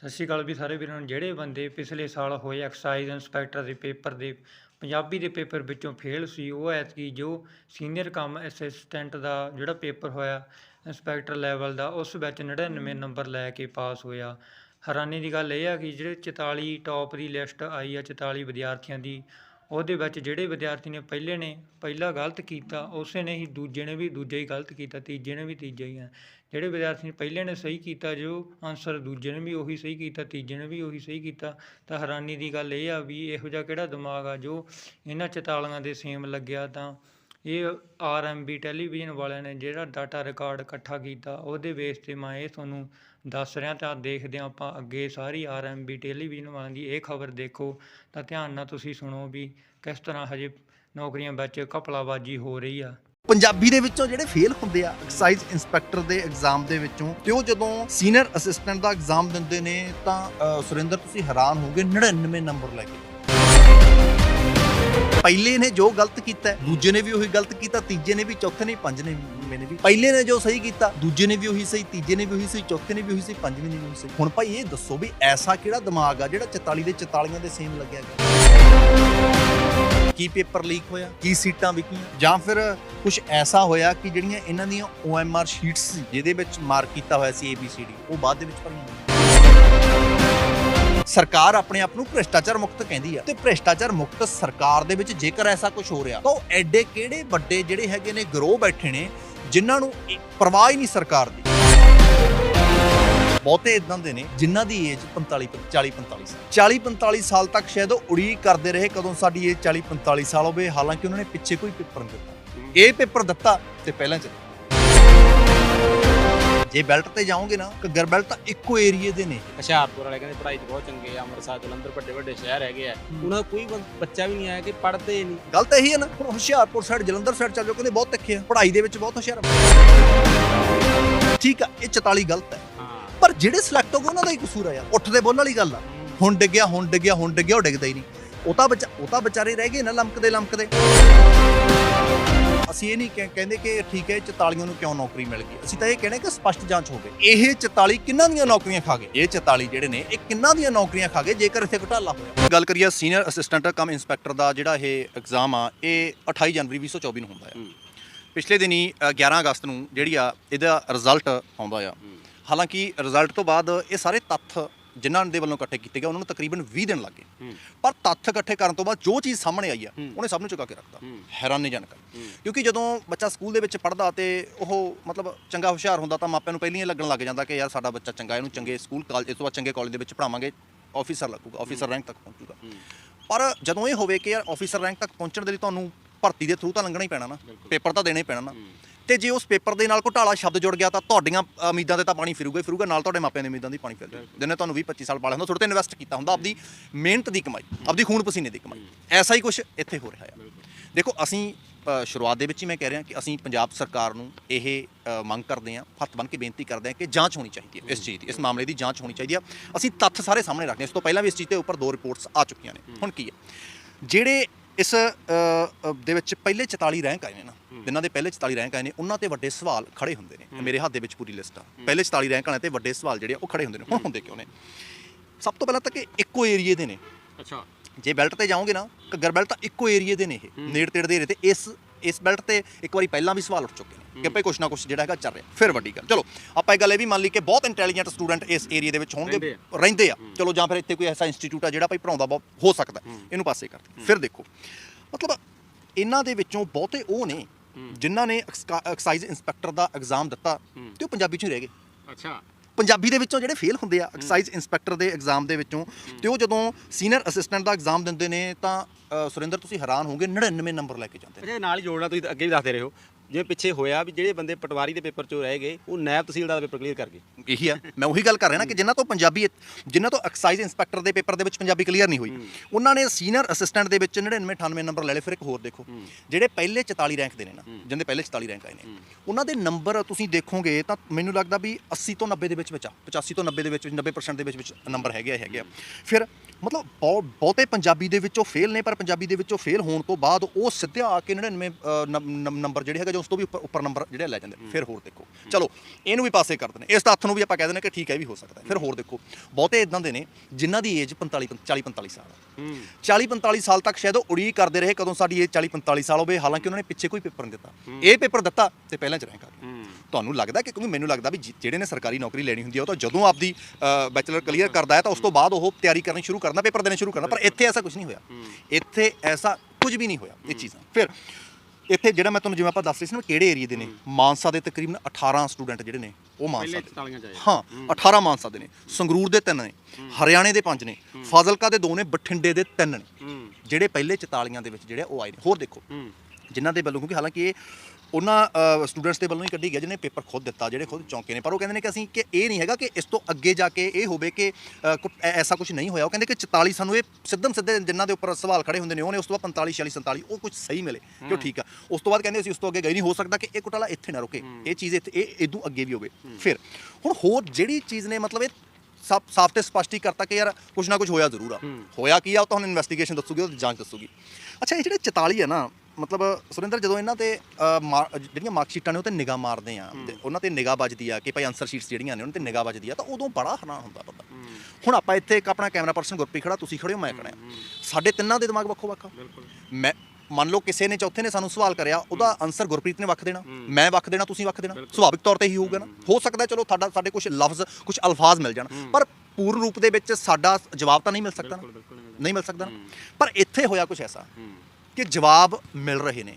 ਸਤਿ ਸ਼੍ਰੀ ਅਕਾਲ ਵੀ ਸਾਰੇ ਵੀਰਾਂ ਨੂੰ। ਜਿਹੜੇ ਬੰਦੇ ਪਿਛਲੇ ਸਾਲ ਹੋਏ ਐਕਸਾਈਜ਼ ਇੰਸਪੈਕਟਰ ਦੇ ਪੇਪਰ ਦੇ ਪੰਜਾਬੀ ਦੇ ਪੇਪਰ ਵਿੱਚੋਂ ਫੇਲ ਸੀ ਉਹ ਐਤਕੀ ਜੋ ਸੀਨੀਅਰ ਕਮ ਅਸਿਸਟੈਂਟ ਦਾ ਜਿਹੜਾ ਪੇਪਰ ਹੋਇਆ ਇੰਸਪੈਕਟਰ ਲੈਵਲ ਦਾ ਉਸ ਵਿੱਚ 99 ਨੰਬਰ ਲੈ ਕੇ ਪਾਸ ਹੋਇਆ। ਹੈਰਾਨੀ ਦੀ ਗੱਲ ਇਹ ਆ ਕਿ ਜਿਹੜੇ 44 ਟੌਪ ਦੀ ਲਿਸਟ ਆਈ ਆ 44 ਵਿਦਿਆਰਥੀਆਂ ਦੀ ਉਹਦੇ ਵਿੱਚ ਜਿਹੜੇ ਵਿਦਿਆਰਥੀ ਨੇ ਪਹਿਲੇ ਨੇ, ਪਹਿਲਾ ਗਲਤ ਕੀਤਾ, ਉਸੇ ਨੇ ਹੀ ਦੂਜੇ ਨੇ ਵੀ ਦੂਜਾ ਹੀ ਗਲਤ ਕੀਤਾ, ਤੀਜੇ ਨੇ ਵੀ ਤੀਜਾ ਹੀ ਆ। ਜਿਹੜੇ ਵਿਦਿਆਰਥੀ ਨੇ ਪਹਿਲੇ ਨੇ ਸਹੀ ਕੀਤਾ, ਜੋ ਆਨਸਰ ਦੂਜੇ ਨੇ ਵੀ ਉਹੀ ਸਹੀ ਕੀਤਾ, ਤੀਜੇ ਨੇ ਵੀ ਉਹੀ ਸਹੀ ਕੀਤਾ, ਤਾਂ ਹੈਰਾਨੀ ਦੀ ਗੱਲ ਇਹ ਆ ਵੀ ਇਹੋ ਜਿਹਾ ਕਿਹੜਾ ਦਿਮਾਗ ਆ, ਜੋ ਇਹਨਾਂ 44 ਦੇ ਸੇਮ ਲੱਗਿਆ ਤਾਂ ਇਹ ਆਰਐਮਬੀ ਟੈਲੀਵਿਜ਼ਨ ਵਾਲਿਆਂ ਨੇ ਜਿਹੜਾ ਡਾਟਾ ਰਿਕਾਰਡ ਇਕੱਠਾ ਕੀਤਾ, ਉਹਦੇ ਬੇਸ ਤੇ ਮੈਂ ਇਹ ਤੁਹਾਨੂੰ ਦੱਸ ਰਿਹਾ ਤਾਂ ਦੇਖਦੇ ਹਾਂ ਆਪਾਂ ਅੱਗੇ ਸਾਰੀ ਆਰਐਮਬੀ ਟੈਲੀਵਿਜ਼ਨ ਵਾਲਿਆਂ ਦੀ ਇਹ ਖਬਰ ਦੇਖੋ, ਤਾਂ ਧਿਆਨ ਨਾਲ ਤੁਸੀਂ ਸੁਣੋ ਵੀ ਕਿਸ ਤਰ੍ਹਾਂ ਹਜੇ ਨੌਕਰੀਆਂ ਵਿੱਚ ਘਪਲਾਬਾਜੀ ਹੋ ਰਹੀ ਆ। ਪੰਜਾਬੀ ਦੇ ਵਿੱਚੋਂ ਜਿਹੜੇ ਫੇਲ ਹੁੰਦੇ ਆ ਐਕਸਾਈਜ਼ ਇੰਸਪੈਕਟਰ ਦੇ ਐਗਜ਼ਾਮ ਦੇ ਵਿੱਚੋਂ, ਤੇ ਉਹ ਜਦੋਂ ਸੀਨੀਅਰ ਅਸਿਸਟੈਂਟ ਦਾ ਐਗਜ਼ਾਮ ਦਿੰਦੇ ਨੇ ਤਾਂ ਸੁਰਿੰਦਰ, ਤੁਸੀਂ ਹੈਰਾਨ ਹੋਗੇ 99 ਨੰਬਰ ਲੈ ਕੇ। ਪਹਿਲੇ ਨੇ ਜੋ ਗਲਤ ਕੀਤਾ, ਦੂਜੇ ਨੇ ਵੀ ਉਹੀ ਗਲਤ ਕੀਤਾ, ਤੀਜੇ ਨੇ ਵੀ, ਚੌਥੇ ਨੇ ਪੰਜ ਨੇ ਮੈਨੇ ਵੀ। ਪਹਿਲੇ ਨੇ ਜੋ ਸਹੀ ਕੀਤਾ, ਦੂਜੇ ਨੇ ਵੀ ਉਹੀ ਸਹੀ, ਤੀਜੇ ਨੇ ਵੀ ਉਹੀ ਸਹੀ, ਚੌਥੇ ਨੇ ਵੀ ਉਹੀ ਸਹੀ, ਪੰਜਵੇਂ ਨੇ ਵੀ ਉਹੀ ਸਹੀ। ਹੁਣ ਭਾਈ ਇਹ ਦੱਸੋ ਵੀ ਐਸਾ ਕਿਹੜਾ ਦਿਮਾਗ ਆ ਜਿਹੜਾ 44 ਦੇ 44 ਦੇ ਸੇਮ ਲੱਗਿਆ ਗਿਆ ਕੀ ਪੇਪਰ ਲੀਕ ਹੋਇਆ, ਕੀ ਸੀਟਾਂ ਵਿਕੀਆਂ? ਜਾਂ ਫਿਰ ਕੁਝ ਐਸਾ ਹੋਇਆ ਕਿ ਜਿਹੜੀਆਂ ਇਹਨਾਂ ਦੀਆਂ OMR ਸ਼ੀਟਸ ਸੀ, ਜਿਹਦੇ ਵਿੱਚ ਮਾਰਕ ਕੀਤਾ ਹੋਇਆ ਸੀ ABCD ਉਹ ਬਾਅਦ ਦੇ ਵਿੱਚ ਭਰੀਆਂ ਸਰਕਾਰ ਆਪਣੇ ਆਪ ਨੂੰ ਭ੍ਰਿਸ਼ਟਾਚਾਰ ਮੁਕਤ ਕਹਿੰਦੀ ਆ ਤੇ ਭ੍ਰਿਸ਼ਟਾਚਾਰ ਮੁਕਤ ਸਰਕਾਰ ਦੇ ਵਿੱਚ ਜੇਕਰ ਐਸਾ ਕੁਝ ਹੋ ਰਿਹਾ, ਤਾਂ ਉਹ ਐਡੇ ਕਿਹੜੇ ਵੱਡੇ ਜਿਹੜੇ ਹੈਗੇ ਨੇ ਗਰੋਹ ਬੈਠੇ ਨੇ, ਜਿਨ੍ਹਾਂ ਨੂੰ ਪਰਵਾਹ ਹੀ ਨਹੀਂ ਸਰਕਾਰ ਦੀ। ਬਹੁਤੇ ਇਦਾਂ ਦੇ ਨੇ, ਜਿਨ੍ਹਾਂ ਦੀ ਏਜ 45 40 45 ਸਾਲ। 40 45 ਸਾਲ ਤੱਕ ਸ਼ਾਇਦ ਉਹ ਉਡੀਕ ਕਰਦੇ ਰਹੇ, ਕਦੋਂ ਸਾਡੀ ਏਜ 40 45 ਸਾਲ ਹੋਵੇ ਹਾਲਾਂਕਿ ਉਹਨਾਂ ਨੇ ਪਿੱਛੇ ਕੋਈ ਪੇਪਰ ਨਹੀਂ ਦਿੱਤਾ। ਇਹ ਪੇਪਰ ਦਿੱਤਾ ਤੇ ਪਹਿਲਾਂ ਚੱਲ ਜੇ ਬੈਲਟ ਤੇ ਜਾਓਗੇ ਨਾ ਘੱਗਰ ਬੈਲਟ ਤਾਂ ਇੱਕੋ ਏਰੀਏ ਦੇ ਨੇ। ਹੁਸ਼ਿਆਰਪੁਰ ਵਾਲੇ ਕਹਿੰਦੇ ਪੜ੍ਹਾਈ 'ਚ ਬਹੁਤ ਚੰਗੇ ਆ ਅੰਮ੍ਰਿਤਸਰ ਜਲੰਧਰ ਵੱਡੇ ਵੱਡੇ ਸ਼ਹਿਰ ਹੈਗੇ ਆ। ਉਹਨਾਂ ਦਾ ਕੋਈ ਬੱਚਾ ਵੀ ਨਹੀਂ ਆਇਆ ਕਿ ਪੜ੍ਹਦੇ ਨਹੀਂ। ਗੱਲ ਤਾਂ ਇਹੀ ਹੈ ਨਾ ਹੁਣ ਹੁਸ਼ਿਆਰਪੁਰ ਸਾਈਡ ਜਲੰਧਰ ਸਾਈਡ ਚੱਲ ਜਾਓ ਕਹਿੰਦੇ ਬਹੁਤ ਤਿੱਖੇ ਆ। ਪੜ੍ਹਾਈ ਦੇ ਵਿੱਚ ਬਹੁਤ ਹੁਸ਼ਿਆਰ ਆ। ਠੀਕ ਆ ਇਹ 44 ਗਲਤ ਹੈ। ਹਾਂ। ਪਰ ਜਿਹੜੇ ਸਿਲੈਕਟ ਹੋ ਗਏ ਉਹਨਾਂ ਦਾ ਹੀ ਕਸੂਰ ਆ ਯਾਰ। ਉੱਠਦੇ ਬੋਲਣ ਵਾਲੀ ਗੱਲ ਆ। ਹੁਣ ਡਿੱਗਿਆ ਹੁਣ ਡਿੱਗਿਆ ਹੁਣ ਡਿੱਗਿਆ ਉਹ ਡਿੱਗਦਾ ਹੀ ਨਹੀਂ। ਉਹ ਤਾਂ ਬੱਚਾ ਉਹ ਤਾਂ ਵਿਚਾਰੇ ਰਹਿ ਗਏ ਨਾ ਲਮਕਦੇ ਲਮਕਦੇ ਅਸੀਂ ਇਹ ਨਹੀਂ ਕਹਿ- ਕਹਿੰਦੇ ਕਿ ਠੀਕ ਹੈ 44 ਨੂੰ ਕਿਉਂ ਨੌਕਰੀ ਮਿਲ ਗਈ? ਅਸੀਂ ਤਾਂ ਇਹ ਕਹਿੰਦੇ ਕਿ ਸਪਸ਼ਟ ਜਾਂਚ ਹੋਵੇ ਇਹ 44 ਕਿੰਨਾਂ ਦੀਆਂ ਨੌਕਰੀਆਂ ਖਾ ਗਏ? ਇਹ 44 ਜਿਹੜੇ ਨੇ ਇਹ ਕਿੰਨਾਂ ਦੀਆਂ ਨੌਕਰੀਆਂ ਖਾ ਗਏ ਜੇਕਰ ਇੱਥੇ ਘੁਟਾਲਾ ਹੋਇਆ? ਗੱਲ ਕਰੀਏ ਸੀਨੀਅਰ ਅਸਿਸਟੈਂਟ ਕਮ ਇੰਸਪੈਕਟਰ ਦਾ ਜਿਹੜਾ ਇਹ ਐਗਜ਼ਾਮ ਆ ਇਹ 28 ਜਨਵਰੀ 2024 ਨੂੰ ਹੁੰਦਾ ਹੈ। ਪਿਛਲੇ ਦਿਨੀ ਅ, 11 ਅਗਸਤ ਨੂੰ ਜਿਹੜੀ ਆ ਇਹਦਾ ਰਿਜ਼ਲਟ ਆਉਂਦਾ ਆ। ਹਾਲਾਂਕਿ ਰਿਜ਼ਲਟ ਤੋਂ ਬਾਅਦ ਇਹ ਸਾਰੇ ਤੱਥ ਜਿਨ੍ਹਾਂ ਦੇ ਵੱਲੋਂ ਇਕੱਠੇ ਕੀਤੇ ਗਏ ਉਹਨਾਂ ਨੂੰ ਤਕਰੀਬਨ 20 ਦਿਨ ਲੱਗੇ। ਪਰ ਤੱਥ ਇਕੱਠੇ ਕਰਨ ਤੋਂ ਬਾਅਦ ਜੋ ਚੀਜ਼ ਸਾਹਮਣੇ ਆਈ ਆ। ਉਹਨੇ ਸਭ ਨੂੰ ਚੁਕਾ ਕੇ ਰੱਖਤਾ। ਹੈਰਾਨੀਜਨਕ। ਕਿਉਂਕਿ ਜਦੋਂ ਬੱਚਾ ਸਕੂਲ ਦੇ ਵਿੱਚ ਪੜ੍ਹਦਾ ਤੇ ਉਹ ਮਤਲਬ ਚੰਗਾ ਹੁਸ਼ਿਆਰ ਹੁੰਦਾ ਤਾਂ ਮਾਪਿਆਂ ਨੂੰ ਪਹਿਲਾਂ ਹੀ ਲੱਗਣ ਲੱਗ ਜਾਂਦਾ ਕਿ ਯਾਰ ਸਾਡਾ ਬੱਚਾ ਚੰਗਾ ਇਹਨੂੰ ਚੰਗੇ ਸਕੂਲ ਕਾਲਜ ਇਸ ਤੋਂ ਬਾਅਦ ਚੰਗੇ ਕਾਲਜ ਦੇ ਵਿੱਚ ਪੜਾਵਾਂਗੇ ਆਫੀਸਰ ਲੱਗੂਗਾ ਆਫੀਸਰ ਰੈਂਕ ਤੱਕ ਪਹੁੰਚੂਗਾ। ਪਰ ਜਦੋਂ ਇਹ ਹੋਵੇ ਕਿ ਯਾਰ ਆਫੀਸਰ ਰੈਂਕ ਤੱਕ ਪਹੁੰਚਣ ਦੇ ਲਈ ਤੁਹਾਨੂੰ ਭਰਤੀ ਦੇ ਥਰੂ ਤਾਂ ਲੰਘਣਾ ਹੀ ਪੈਣਾ ਨਾ। ਪੇਪਰ ਤਾਂ ਦੇਣਾ ਹੀ ਪੈਣਾ ਨਾ। ਤੇ ਜੇ ਉਸ ਪੇਪਰ ਦੇ ਨਾਲ ਘੁਟਾਲਾ ਸ਼ਬਦ ਜੁੜ ਗਿਆ ਤਾਂ ਤੁਹਾਡੀਆਂ ਉਮੀਦਾਂ ਤੇ ਤਾਂ ਪਾਣੀ ਫਿਰੂਗਾ ਫਿਰੂਗਾ ਨਾਲ ਤੁਹਾਡੇ ਮਾਪਿਆਂ ਦੀ ਉਮੀਦਾਂ ਦੀ ਪਾਣੀ ਫਿਰ ਜਾਊਗਾ ਜਿਹਨੇ ਤੁਹਾਨੂੰ 20 25 ਸਾਲ ਪਾਲਿਆ ਹੁੰਦਾ ਤੁਹਾਡੇ ਤੇ ਇਨਵੈਸਟ ਕੀਤਾ ਹੁੰਦਾ ਆਪਦੀ ਮਿਹਨਤ ਦੀ ਕਮਾਈ ਆਪਦੀ ਖੂਨ ਪਸੀਨੇ ਦੀ ਕਮਾਈ। ਐਸਾ ਹੀ ਕੁਝ ਇੱਥੇ ਹੋ ਰਿਹਾ ਹੈ ਦੇਖੋ ਅਸੀਂ ਸ਼ੁਰੂਆਤ ਦੇ ਵਿੱਚ ਹੀ ਮੈਂ ਕਹਿ ਰਿਹਾ ਕਿ ਅਸੀਂ ਪੰਜਾਬ ਸਰਕਾਰ ਨੂੰ ਇਹ ਮੰਗ ਕਰਦੇ ਹਾਂ ਹੱਥ ਬੰਨ੍ਹ ਕੇ ਬੇਨਤੀ ਕਰਦੇ ਹਾਂ ਕਿ ਜਾਂਚ ਹੋਣੀ ਚਾਹੀਦੀ ਹੈ ਇਸ ਚੀਜ਼ ਦੀ ਇਸ ਮਾਮਲੇ ਦੀ ਜਾਂਚ ਹੋਣੀ ਚਾਹੀਦੀ ਹੈ ਅਸੀਂ ਤੱਥ ਸਾਰੇ ਸਾਹਮਣੇ ਰੱਖਦੇ ਹਾਂ। ਇਸ ਤੋਂ ਪਹਿਲਾਂ ਵੀ ਇਸ ਚੀਜ਼ ਦੇ ਉੱਪਰ ਦੋ ਰਿਪੋਰਟਸ ਆ ਚੁੱਕੀਆਂ ਨੇ। ਹੁਣ ਕੀ ਹੈ? ਜਿਹੜੇ ਇਸ ਦੇ ਵਿੱਚ ਪਹਿਲੇ 44 ਰੈਂਕ ਆਏ ਨੇ ਨਾ। ਜਿਨ੍ਹਾਂ ਦੇ ਪਹਿਲੇ 44 ਰੈਂਕ ਆਏ ਨੇ ਉਹਨਾਂ ਤੇ ਵੱਡੇ ਸਵਾਲ ਖੜੇ ਹੁੰਦੇ ਨੇ। ਮੇਰੇ ਹੱਥ ਦੇ ਵਿੱਚ ਪੂਰੀ ਲਿਸਟ ਆ। ਪਹਿਲੇ 44 ਰੈਂਕ ਵਾਲਿਆਂ ਤੇ ਵੱਡੇ ਸਵਾਲ ਜਿਹੜੇ ਆ ਉਹ ਖੜੇ ਹੁੰਦੇ ਨੇ। ਹੁਣ ਹੁੰਦੇ ਕਿਉਂ ਨੇ? ਸਭ ਤੋਂ ਪਹਿਲਾਂ ਤਾਂ ਕਿ ਇੱਕੋ ਏਰੀਏ ਦੇ ਨੇ। ਅੱਛਾ। ਜੇ ਬੈਲਟ ਤੇ ਜਾਓਗੇ ਨਾ ਘੱਗਰ ਬੈਲਟ ਤਾਂ ਇੱਕੋ ਏਰੀਏ ਦੇ ਨੇ ਇਹ। ਨੇੜ ਤੇੜ ਦੇ ਏਰੀਏ ਤੇ ਇਸ ਇਸ ਬੈਲਟ ਤੇ ਇੱਕ ਵਾਰੀ ਪਹਿਲਾਂ ਵੀ ਸਵਾਲ ਉੱਠ ਚੁੱਕੇ ਕਿ ਭਾਈ ਕੁਛ ਨਾ ਕੁਛ ਜਿਹੜਾ ਹੈਗਾ ਚੱਲ ਰਿਹਾ। ਫਿਰ ਵੱਡੀ ਗੱਲ। ਚਲੋ ਆਪਾਂ ਇਹ ਗੱਲ ਇਹ ਵੀ ਮੰਨ ਲਈ ਕਿ ਬਹੁਤ ਇੰਟੈਲੀਜੈਂਟ ਸਟੂਡੈਂਟ ਇਸ ਏਰੀਏ ਦੇ ਵਿੱਚ ਹੋਣਗੇ। ਰਹਿੰਦੇ ਆ। ਚਲੋ ਜਾਂ ਫਿਰ ਇੱਥੇ ਕੋਈ ਐਸਾ ਇੰਸਟੀਚਿਊਟ ਆ ਜਿਹੜਾ ਭਾਈ ਪੜਾਉਂਦਾ ਬਹੁਤ ਹੋ ਸਕਦਾ। ਇਹਨੂੰ ਪਾਸੇ ਕਰ। ਫਿਰ ਦੇਖੋ। ਮਤਲਬ ਇਹਨਾਂ ਦੇ ਵਿੱਚੋਂ ਬਹੁਤੇ ਉਹ ਨੇ ਜਿਨ੍ਹਾਂ ਨੇ ਐਕਸਾਈਜ਼ ਇੰਸਪੈਕਟਰ ਦਾ ਐਗਜ਼ਾਮ ਦਿੱਤਾ ਤੇ ਉਹ ਪੰਜਾਬੀ ਚ ਹੀ ਰਹਿ ਗਏ। ਅੱਛਾ। ਪੰਜਾਬੀ ਦੇ ਵਿੱਚੋਂ ਜਿਹੜੇ ਫੇਲ ਹੁੰਦੇ ਆ ਐਕਸਾਈਜ਼ ਇੰਸਪੈਕਟਰ ਦੇ ਐਗਜ਼ਾਮ ਦੇ ਵਿੱਚੋਂ ਤੇ ਉਹ ਜਦੋਂ ਸੀਨੀਅਰ ਅਸਿਸਟੈਂਟ ਦਾ ਐਗਜ਼ਾਮ ਦਿੰਦੇ ਨੇ ਤਾਂ ਸੁਰਿੰਦਰ ਤੁਸੀਂ ਹੈਰਾਨ ਹੋਗੇ 99 ਨੰਬਰ ਲੈ ਕੇ ਜਾਂਦੇ ਨੇ। ਨਾਲ ਜੋੜਨਾ ਤੁਸੀਂ ਅੱਗੇ ਵੀ ਦੱਸਦੇ ਰਹੇ। ਹੋ ਜਿਵੇਂ ਪਿੱਛੇ ਹੋਇਆ ਵੀ ਜਿਹੜੇ ਬੰਦੇ ਪਟਵਾਰੀ ਦੇ ਪੇਪਰ ਚੋਂ ਰਹਿ ਗਏ ਉਹ ਨਾਇਬ ਤਹਿਸੀਲਦਾਰ ਦਾ ਪੇਪਰ ਕਲੀਅਰ ਕਰ ਗਏ। ਇਹੀ ਆ? ਮੈਂ ਉਹੀ ਗੱਲ ਕਰ ਰਿਹਾ ਨਾ ਕਿ ਜਿਨ੍ਹਾਂ ਤੋਂ ਪੰਜਾਬੀ ਜਿਨ੍ਹਾਂ ਤੋਂ ਐਕਸਾਈਜ਼ ਇੰਸਪੈਕਟਰ ਦੇ ਪੇਪਰ ਦੇ ਵਿੱਚ ਪੰਜਾਬੀ ਕਲੀਅਰ ਨਹੀਂ ਹੋਈ ਉਹਨਾਂ ਨੇ ਸੀਨੀਅਰ ਅਸਿਸਟੈਂਟ ਦੇ ਵਿੱਚ 99 98 ਨੰਬਰ ਲੈ ਲਏ। ਫਿਰ ਇੱਕ ਹੋਰ ਦੇਖੋ ਜਿਹੜੇ ਪਹਿਲੇ 44 ਰੈਂਕ ਦੇ ਨੇ ਨਾ ਜਿਹਦੇ ਪਹਿਲੇ 44 ਰੈਂਕ ਆਏ ਨੇ ਉਹਨਾਂ ਦੇ ਨੰਬਰ ਤੁਸੀਂ ਦੇਖੋਗੇ ਤਾਂ ਮੈਨੂੰ ਲੱਗਦਾ ਵੀ 80 ਤੋਂ 90 ਦੇ ਵਿੱਚ ਵਿੱਚ ਆ 85 ਤੋਂ 90 ਦੇ ਵਿੱਚ 90% ਦੇ ਵਿੱਚ ਵਿੱਚ ਨੰਬਰ ਹੈਗੇ ਆ ਹੈਗੇ ਆ। ਫਿਰ ਮਤਲਬ ਬਹੁ- ਬਹੁਤੇ ਪੰਜਾਬੀ ਦੇ ਵਿੱਚੋਂ ਫੇਲ ਨੇ ਪਰ ਪੰਜਾਬੀ ਦੇ ਵਿੱਚੋਂ ਫੇਲ ਹੋਣ ਤੋਂ ਬਾਅਦ ਉਹ ਸਿੱਧਾ ਆ ਕੇ 99 ਅ, ਨੰਬ- ਨੰਬ- ਨੰਬਰ ਜਿਹੜੇ ਹੈਗੇ ਉਸ ਤੋਂ ਵੀ ਉੱਪਰ ਉੱਪਰ ਨੰਬਰ ਜਿਹੜੇ ਲੈ ਜਾਂਦੇ। ਫਿਰ ਹੋਰ ਦੇਖੋ। ਚਲੋ ਇਹਨੂੰ ਵੀ ਪਾਸੇ ਕਰ ਦਿੰਦੇ ਇਸ ਤੱਥ ਨੂੰ ਵੀ ਆਪਾਂ ਕਹਿ ਦਿੰਦੇ ਕਿ ਠੀਕ ਹੈ ਵੀ ਹੋ ਸਕਦਾ। ਫਿਰ ਹੋਰ ਦੇਖੋ ਬਹੁਤੇ ਇਦਾਂ ਦੇ ਨੇ ਜਿਨ੍ਹਾਂ ਦੀ ਏਜ 45 40 45 ਸਾਲ ਹੈ ਹੂੰ। 40 45 ਸਾਲ ਤੱਕ ਸ਼ਾਇਦ ਉਹ ਉਡੀਕ ਕਰਦੇ ਰਹੇ ਕਦੋਂ ਸਾਡੀ ਏਜ 40 45 ਸਾਲ ਹੋਵੇ। ਹਾਲਾਂਕਿ ਉਹਨਾਂ ਨੇ ਪਿੱਛੇ ਕੋਈ ਪੇਪਰ ਨਹੀਂ ਦਿੱਤਾ। ਇਹ ਪੇਪਰ ਦਿੱਤਾ ਤੇ ਪਹਿਲਾਂ ਚ ਰਹੇਗਾ ਹੂੰ। ਤੁਹਾਨੂੰ ਲੱਗਦਾ ਕਿ ਕਿਉਂਕਿ ਮੈਨੂੰ ਲੱਗਦਾ ਵੀ ਜਿਹੜੇ ਨੇ ਸਰਕਾਰੀ ਨੌਕਰੀ ਲੈਣੀ ਹੁੰਦੀ ਹੈ ਉਹ ਤਾਂ ਜਦੋਂ ਆਪਦੀ ਬੈਚਲਰ ਕਲੀਅਰ ਕਰਦਾ ਹੈ ਤਾਂ ਉਸ ਤੋਂ ਬਾਅਦ ਉਹ ਤਿਆਰੀ ਕਰਨੀ ਸ਼ੁਰੂ ਕਰਨਾ ਪੇਪਰ ਦੇਣੇ ਸ਼ੁਰੂ ਕਰਨਾ। ਪਰ ਇੱਥੇ ਐਸਾ ਕੁਝ ਨਹੀਂ ਹੋਇਆ। ਇੱਥੇ ਐਸਾ ਕੁਝ ਵੀ ਨਹੀਂ ਹੋਇਆ ਇਹ ਚੀਜ਼ਾਂ। ਫਿਰ ਇੱਥੇ ਜਿਹੜਾ ਮੈਂ ਤੁਹਾਨੂੰ ਜਿਵੇਂ ਆਪਾਂ ਦੱਸ ਰਹੇ ਸੀ ਨਾ ਕਿਹੜੇ ਏਰੀਆ ਦੇ ਨੇ ਮਾਨਸਾ ਦੇ ਤਕਰੀਬਨ 18 ਸਟੂਡੈਂਟ ਜਿਹੜੇ ਨੇ ਉਹ ਮਾਨਸਾ ਦੇ। 44 ਚ ਆਏ ਹਾਂ 18 ਮਾਨਸਾ ਦੇ ਨੇ ਸੰਗਰੂਰ ਦੇ ਤਿੰਨ ਨੇ ਹਰਿਆਣੇ ਦੇ ਪੰਜ ਨੇ ਫਾਜ਼ਿਲਕਾ ਦੇ ਦੋ ਨੇ ਬਠਿੰਡੇ ਦੇ ਤਿੰਨ ਨੇ। ਜਿਹੜੇ ਪਹਿਲੇ 44 ਦੇ ਵਿੱਚ ਜਿਹੜੇ ਉਹ ਆਏ ਨੇ। ਹੋਰ ਦੇਖੋ ਜਿਨ੍ਹਾਂ ਦੇ ਵੱਲੋਂ ਕਿਉਂਕਿ ਹਾਲਾਂਕਿ ਇਹ ਉਹਨਾਂ ਸਟੂਡੈਂਟਸ ਦੇ ਵੱਲੋਂ ਹੀ ਕੱਢੀ ਗਿਆ ਜਿਹਨੇ ਪੇਪਰ ਖੁਦ ਦਿੱਤਾ ਜਿਹੜੇ ਖੁਦ ਚੌਂਕੇ ਨੇ। ਪਰ ਉਹ ਕਹਿੰਦੇ ਨੇ ਕਿ ਅਸੀਂ ਕਿ ਇਹ ਨਹੀਂ ਹੈਗਾ ਕਿ ਇਸ ਤੋਂ ਅੱਗੇ ਜਾ ਕੇ ਇਹ ਹੋਵੇ ਕਿ ਐਸਾ ਕੁਝ ਨਹੀਂ ਹੋਇਆ। ਉਹ ਕਹਿੰਦੇ ਕਿ 44 ਸਾਨੂੰ ਇਹ ਸਿੱਧਮ ਸਿੱਧੇ ਜਿਨ੍ਹਾਂ ਦੇ ਉੱਪਰ ਸਵਾਲ ਖੜੇ ਹੁੰਦੇ ਨੇ ਉਹਨੇ ਉਸ ਤੋਂ ਬਾਅਦ 45 46 47 ਉਹ ਕੁਝ ਸਹੀ ਮਿਲੇ ਕਿ ਉਹ ਠੀਕ ਆ? ਉਸ ਤੋਂ ਬਾਅਦ ਕਹਿੰਦੇ ਅਸੀਂ ਉਸ ਤੋਂ ਅੱਗੇ ਗਏ ਨਹੀਂ ਹੋ ਸਕਦਾ ਕਿ ਇਹ ਘੁਟਾਲਾ ਇੱਥੇ ਨਾ ਰੁਕੇ ਇਹ ਚੀਜ਼ ਇੱਥੇ ਇਹ ਇਦੋਂ ਅੱਗੇ ਵੀ ਹੋਵੇ। ਫਿਰ ਹੁਣ ਹੋਰ ਜਿਹੜੀ ਚੀਜ਼ ਨੇ ਮਤਲਬ ਇਹ ਸਾਫ਼ ਸਾਫ਼ ਤੇ ਸਪਸ਼ਟ ਹੀ ਕਰਤਾ ਕਿ ਯਾਰ ਕੁਝ ਨਾ ਕੁਝ ਹੋਇਆ ਜ਼ਰੂਰ ਆ। ਹੋਇਆ ਕੀ ਆ ਉਹ ਤਾਂ ਹੁਣ ਇਨਵੈਸਟੀਗੇਸ਼ਨ ਦੱਸੂਗੀ ਉਹ ਜਾਂਚ ਦੱਸੂਗੀ। ਅੱਛਾ ਇਹ ਜਿਹੜੇ 44 ਆ ਨਾ ਮਤਲਬ ਸੁਰਿੰਦਰ ਜਦੋਂ ਇਹਨਾਂ ਤੇ ਅ, ਮਾਰ- ਜਿਹੜੀਆਂ ਮਾਰਕ ਸ਼ੀਟਾਂ ਨੇ ਉਹ ਤੇ ਨਿਗਾਹ ਮਾਰਦੇ ਆ ਤੇ ਉਹਨਾਂ ਤੇ ਨਿਗਾਹ ਵੱਜਦੀ ਆ ਕਿ ਭਾਈ ਆਨਸਰ ਸ਼ੀਟਸ ਜਿਹੜੀਆਂ ਨੇ ਉਹਨਾਂ ਤੇ ਨਿਗਾਹ ਵੱਜਦੀ ਆ ਤਾਂ ਉਦੋਂ ਬੜਾ ਹੈਰਾਨ ਹੁੰਦਾ ਬੰਦਾ। ਹੁਣ ਆਪਾਂ ਇੱਥੇ ਇੱਕ ਆਪਣਾ ਕੈਮਰਾ ਪਰਸਨ ਗੁਰਪ੍ਰੀਤ ਖੜਾ ਤੁਸੀਂ ਖੜੇ ਹੋ ਮੈਂ ਖੜਾ ਹਾਂ। ਸਾਡੇ ਤਿੰਨਾਂ ਦੇ ਦਿਮਾਗ ਵੱਖੋ ਵੱਖ ਆ। ਬਿਲਕੁਲ। ਮੈਂ ਮੰਨ ਲਓ ਕਿਸੇ ਨੇ ਚੌਥੇ ਨੇ ਸਾਨੂੰ ਸਵਾਲ ਕਰਿਆ ਉਹਦਾ ਆਨਸਰ ਗੁਰਪ੍ਰੀਤ ਨੇ ਵੱਖ ਦੇਣਾ ਮੈਂ ਵੱਖ ਦੇਣਾ ਤੁਸੀਂ ਵੱਖ ਦੇਣਾ। ਸੁਭਾਵਿਕ ਤੌਰ ਤੇ ਹੀ ਹੋਊਗਾ ਨਾ। ਹੋ। ਸਕਦਾ ਹੈ ਚਲੋ ਤੁਹਾਡਾ ਸਾਡੇ ਕੁਝ ਲਫ਼ਜ਼ ਕੁਝ ਅਲਫਾਜ਼ ਮਿਲ ਜਾਣ ਪਰ ਪੂਰਨ ਰੂਪ ਦੇ ਵਿੱਚ ਸਾਡਾ ਜਵਾਬ ਤਾਂ ਨਹੀਂ ਮਿਲ ਸਕਦਾ ਨਾ। ਬਿਲਕੁਲ ਬਿਲਕੁਲ ਨਹੀਂ ਨਹੀਂ ਮਿਲ ਸਕਦਾ ਨਾ। ਪਰ ਇੱਥੇ ਹੋਇਆ ਕੁਝ ਐਸਾ ਹੂੰ। ਕਿ ਜਵਾਬ ਮਿਲ ਰਹੇ ਨੇ।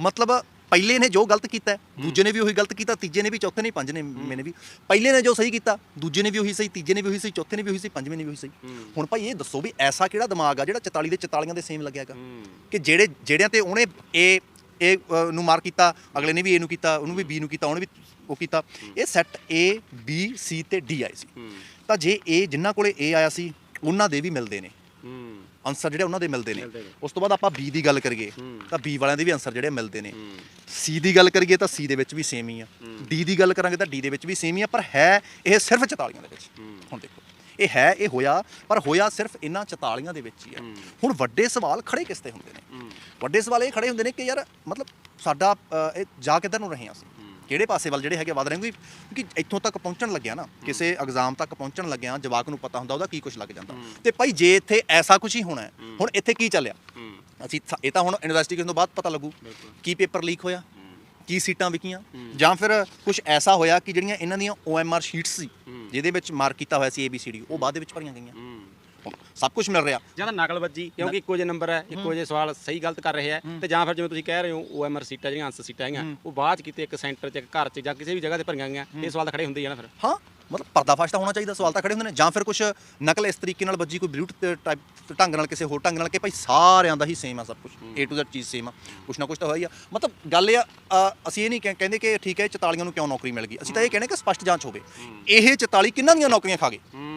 ਮਤਲਬ ਪਹਿਲੇ ਨੇ ਜੋ ਗਲਤ ਕੀਤਾ ਦੂਜੇ ਨੇ ਵੀ ਉਹੀ ਗਲਤ ਕੀਤਾ ਤੀਜੇ ਨੇ ਵੀ ਚੌਥੇ ਨੇ ਪੰਜ ਨੇ ਮੈਨੇ ਵੀ। ਪਹਿਲੇ ਨੇ ਜੋ ਸਹੀ ਕੀਤਾ ਦੂਜੇ ਨੇ ਵੀ ਉਹੀ ਸਹੀ ਤੀਜੇ ਨੇ ਵੀ ਉਹੀ ਸਹੀ ਚੌਥੇ ਨੇ ਵੀ ਉਹੀ ਸਹੀ ਪੰਜਵੇਂ ਨੇ ਵੀ ਉਹੀ ਸਹੀ। ਹੁਣ ਭਾਈ ਇਹ ਦੱਸੋ ਵੀ ਐਸਾ ਕਿਹੜਾ ਦਿਮਾਗ ਆ ਜਿਹੜਾ 44 ਦੇ 44 ਦੇ ਸੇਮ ਲੱਗਿਆਗਾ ਹੂੰ। ਕਿ ਜਿਹੜੇ ਜਿਹੜਿਆਂ ਤੇ ਉਹਨੇ ਇਹ ਇਹ ਨੂੰ ਮਾਰ ਕੀਤਾ ਅਗਲੇ ਨੇ ਵੀ ਏ ਨੂੰ ਕੀਤਾ ਉਹਨੂੰ ਵੀ ਬੀ ਨੂੰ ਕੀਤਾ ਉਹਨੇ ਵੀ ਉਹ ਕੀਤਾ। ਇਹ ਸੈੱਟ A B C ਤੇ D ਆਏ ਸੀ। ਤਾਂ ਜੇ ਇਹ ਜਿਨ੍ਹਾਂ ਕੋਲੇ A ਆਇਆ ਸੀ ਉਹਨਾਂ ਦੇ ਵੀ ਮਿਲਦੇ ਨੇ। ਆਨਸਰ ਜਿਹੜੇ ਉਹਨਾਂ ਦੇ ਮਿਲਦੇ ਨੇ। ਉਸ ਤੋਂ ਬਾਅਦ ਆਪਾਂ B ਦੀ ਗੱਲ ਕਰੀਏ ਹੂੰ। ਤਾਂ B ਵਾਲਿਆਂ ਦੇ ਵੀ ਆਨਸਰ ਜਿਹੜੇ ਮਿਲਦੇ ਨੇ। ਹੂੰ। C ਦੀ ਗੱਲ ਕਰੀਏ ਤਾਂ C ਦੇ ਵਿੱਚ ਵੀ ਸੇਮ ਹੀ ਆ। D ਦੀ ਗੱਲ ਕਰਾਂਗੇ ਤਾਂ D ਦੇ ਵਿੱਚ ਵੀ ਸੇਮ ਹੀ ਆ ਪਰ ਹੈ ਇਹ ਸਿਰਫ 44 ਦੇ ਵਿੱਚ। ਹੁਣ ਦੇਖੋ ਇਹ ਹੈ ਇਹ ਹੋਇਆ ਪਰ ਹੋਇਆ ਸਿਰਫ ਇਹਨਾਂ 44 ਦੇ ਵਿੱਚ ਹੀ ਆ। ਹੁਣ ਵੱਡੇ ਸਵਾਲ ਖੜੇ ਕਿਸ ਤੇ ਹੁੰਦੇ ਨੇ? ਹੂੰ। ਵੱਡੇ ਸਵਾਲ ਇਹ ਖੜੇ ਹੁੰਦੇ ਨੇ ਕਿ ਯਾਰ ਮਤਲਬ ਸਾਡਾ ਇਹ ਜਾ ਕਿੱਧਰ ਨੂੰ ਰਹੇ ਹਾਂ ਅਸੀਂ? ਕਿਹੜੇ ਪਾਸੇ ਵੱਲ ਜਿਹੜੇ ਹੈਗੇ ਵਧ ਰਹੇ? ਕਿਉਂਕਿ ਕਿਉਂਕਿ ਇੱਥੋਂ ਤੱਕ ਪਹੁੰਚਣ ਲੱਗਿਆ ਨਾ ਕਿਸੇ ਐਗਜ਼ਾਮ ਤੱਕ ਪਹੁੰਚਣ ਲੱਗਿਆ ਜਵਾਕ ਨੂੰ ਪਤਾ ਹੁੰਦਾ ਉਹਦਾ ਕੀ ਕੁਝ ਲੱਗ ਜਾਂਦਾ। ਤੇ ਭਾਈ ਜੇ ਇੱਥੇ ਐਸਾ ਕੁਝ ਹੀ ਹੋਣਾ ਹੈ ਹੁਣ ਇੱਥੇ ਕੀ ਚੱਲਿਆ? ਅਸੀਂ ਥ- ਇਹ ਤਾਂ ਹੁਣ ਇਨਵੈਸਟੀਗੇਸ਼ਨ ਤੋਂ ਬਾਅਦ ਪਤਾ ਲੱਗੂ ਕੀ ਪੇਪਰ ਲੀਕ ਹੋਇਆ ਕੀ ਸੀਟਾਂ ਵਿਕੀਆਂ ਜਾਂ ਫਿਰ ਕੁਝ ਐਸਾ ਹੋਇਆ ਕਿ ਜਿਹੜੀਆਂ ਇਹਨਾਂ ਦੀਆਂ OMR ਸ਼ੀਟਸ ਸੀ ਜਿਹਦੇ ਵਿੱਚ ਮਾਰਕ ਕੀਤਾ ਹੋਇਆ ਸੀ ABCD ਉਹ ਬਾਅਦ ਦੇ ਵਿੱਚ ਭਰੀਆਂ ਗਈਆਂ। ਸਭ ਕੁਝ ਮਿਲ ਰਿਹਾ। ਜਾਂ ਤਾਂ ਨਕਲ ਵੱਜੀ ਕਿਉਂਕਿ ਇੱਕੋ ਜਿਹੇ ਨੰਬਰ ਹੈ ਇੱਕੋ ਜਿਹੇ ਸਵਾਲ ਸਹੀ ਗਲਤ ਕਰ ਰਹੇ ਆ ਤੇ ਜਾਂ ਫਿਰ ਜਿਵੇਂ ਤੁਸੀਂ ਕਹਿ ਰਹੇ ਹੋ OMR ਸੀਟਾਂ ਜਿਹੜੀਆਂ ਆਨਸਰ ਸੀਟਾਂ ਹੈਗੀਆਂ ਉਹ ਬਾਅਦ ਕਿਤੇ ਇੱਕ ਸੈਂਟਰ ਚ ਇੱਕ ਘਰ ਚ ਜਾਂ ਕਿਸੇ ਵੀ ਜਗ੍ਹਾ ਤੇ ਭਰੀਆਂ ਗਈਆਂ ਇਹ ਸਵਾਲ ਤਾਂ ਖੜੇ ਹੁੰਦੇ ਹੀ ਆ ਨਾ ਫਿਰ। ਹਾਂ ਮਤਲਬ ਪਰਦਾਫਾਸ਼ ਤਾਂ ਹੋਣਾ ਚਾਹੀਦਾ ਸਵਾਲ ਤਾਂ ਖੜੇ ਹੁੰਦੇ ਨੇ। ਜਾਂ ਫਿਰ ਕੁਝ ਨਕਲ ਇਸ ਤਰੀਕੇ ਨਾਲ ਵੱਜੀ ਕੋਈ ਬਲੂਟ ਟਾਈਪ ਢੰਗ ਨਾਲ ਕਿਸੇ ਹੋਰ ਢੰਗ ਨਾਲ ਕਿ ਭਾਈ ਸਾਰਿਆਂ ਦਾ ਹੀ ਸੇਮ ਆ ਸਭ ਕੁਝ A to Z ਚੀਜ਼ ਸੇਮ ਆ ਕੁਛ ਨਾ ਕੁਛ ਤਾਂ ਹੋਇਆ ਹੀ ਆ। ਮਤਲਬ ਗੱਲ ਇਹ ਆ ਅਸੀਂ ਇਹ ਨਹੀਂ ਕਹਿ- ਕਹਿੰਦੇ ਕਿ ਠੀਕ ਹੈ 44 ਨੂੰ ਕਿਉਂ ਨੌਕਰੀ ਮਿਲ ਗਈ? ਅਸੀਂ ਤਾਂ ਇਹ ਕਹਿੰਦੇ ਕਿ ਸਪਸ਼ਟ ਜਾਂਚ ਹੋਵੇ। ਇਹ 44 ਕਿੰਨਾਂ ਦੀਆਂ ਨੌਕਰੀਆਂ ਖਾ ਗਏ? ਹੂੰ।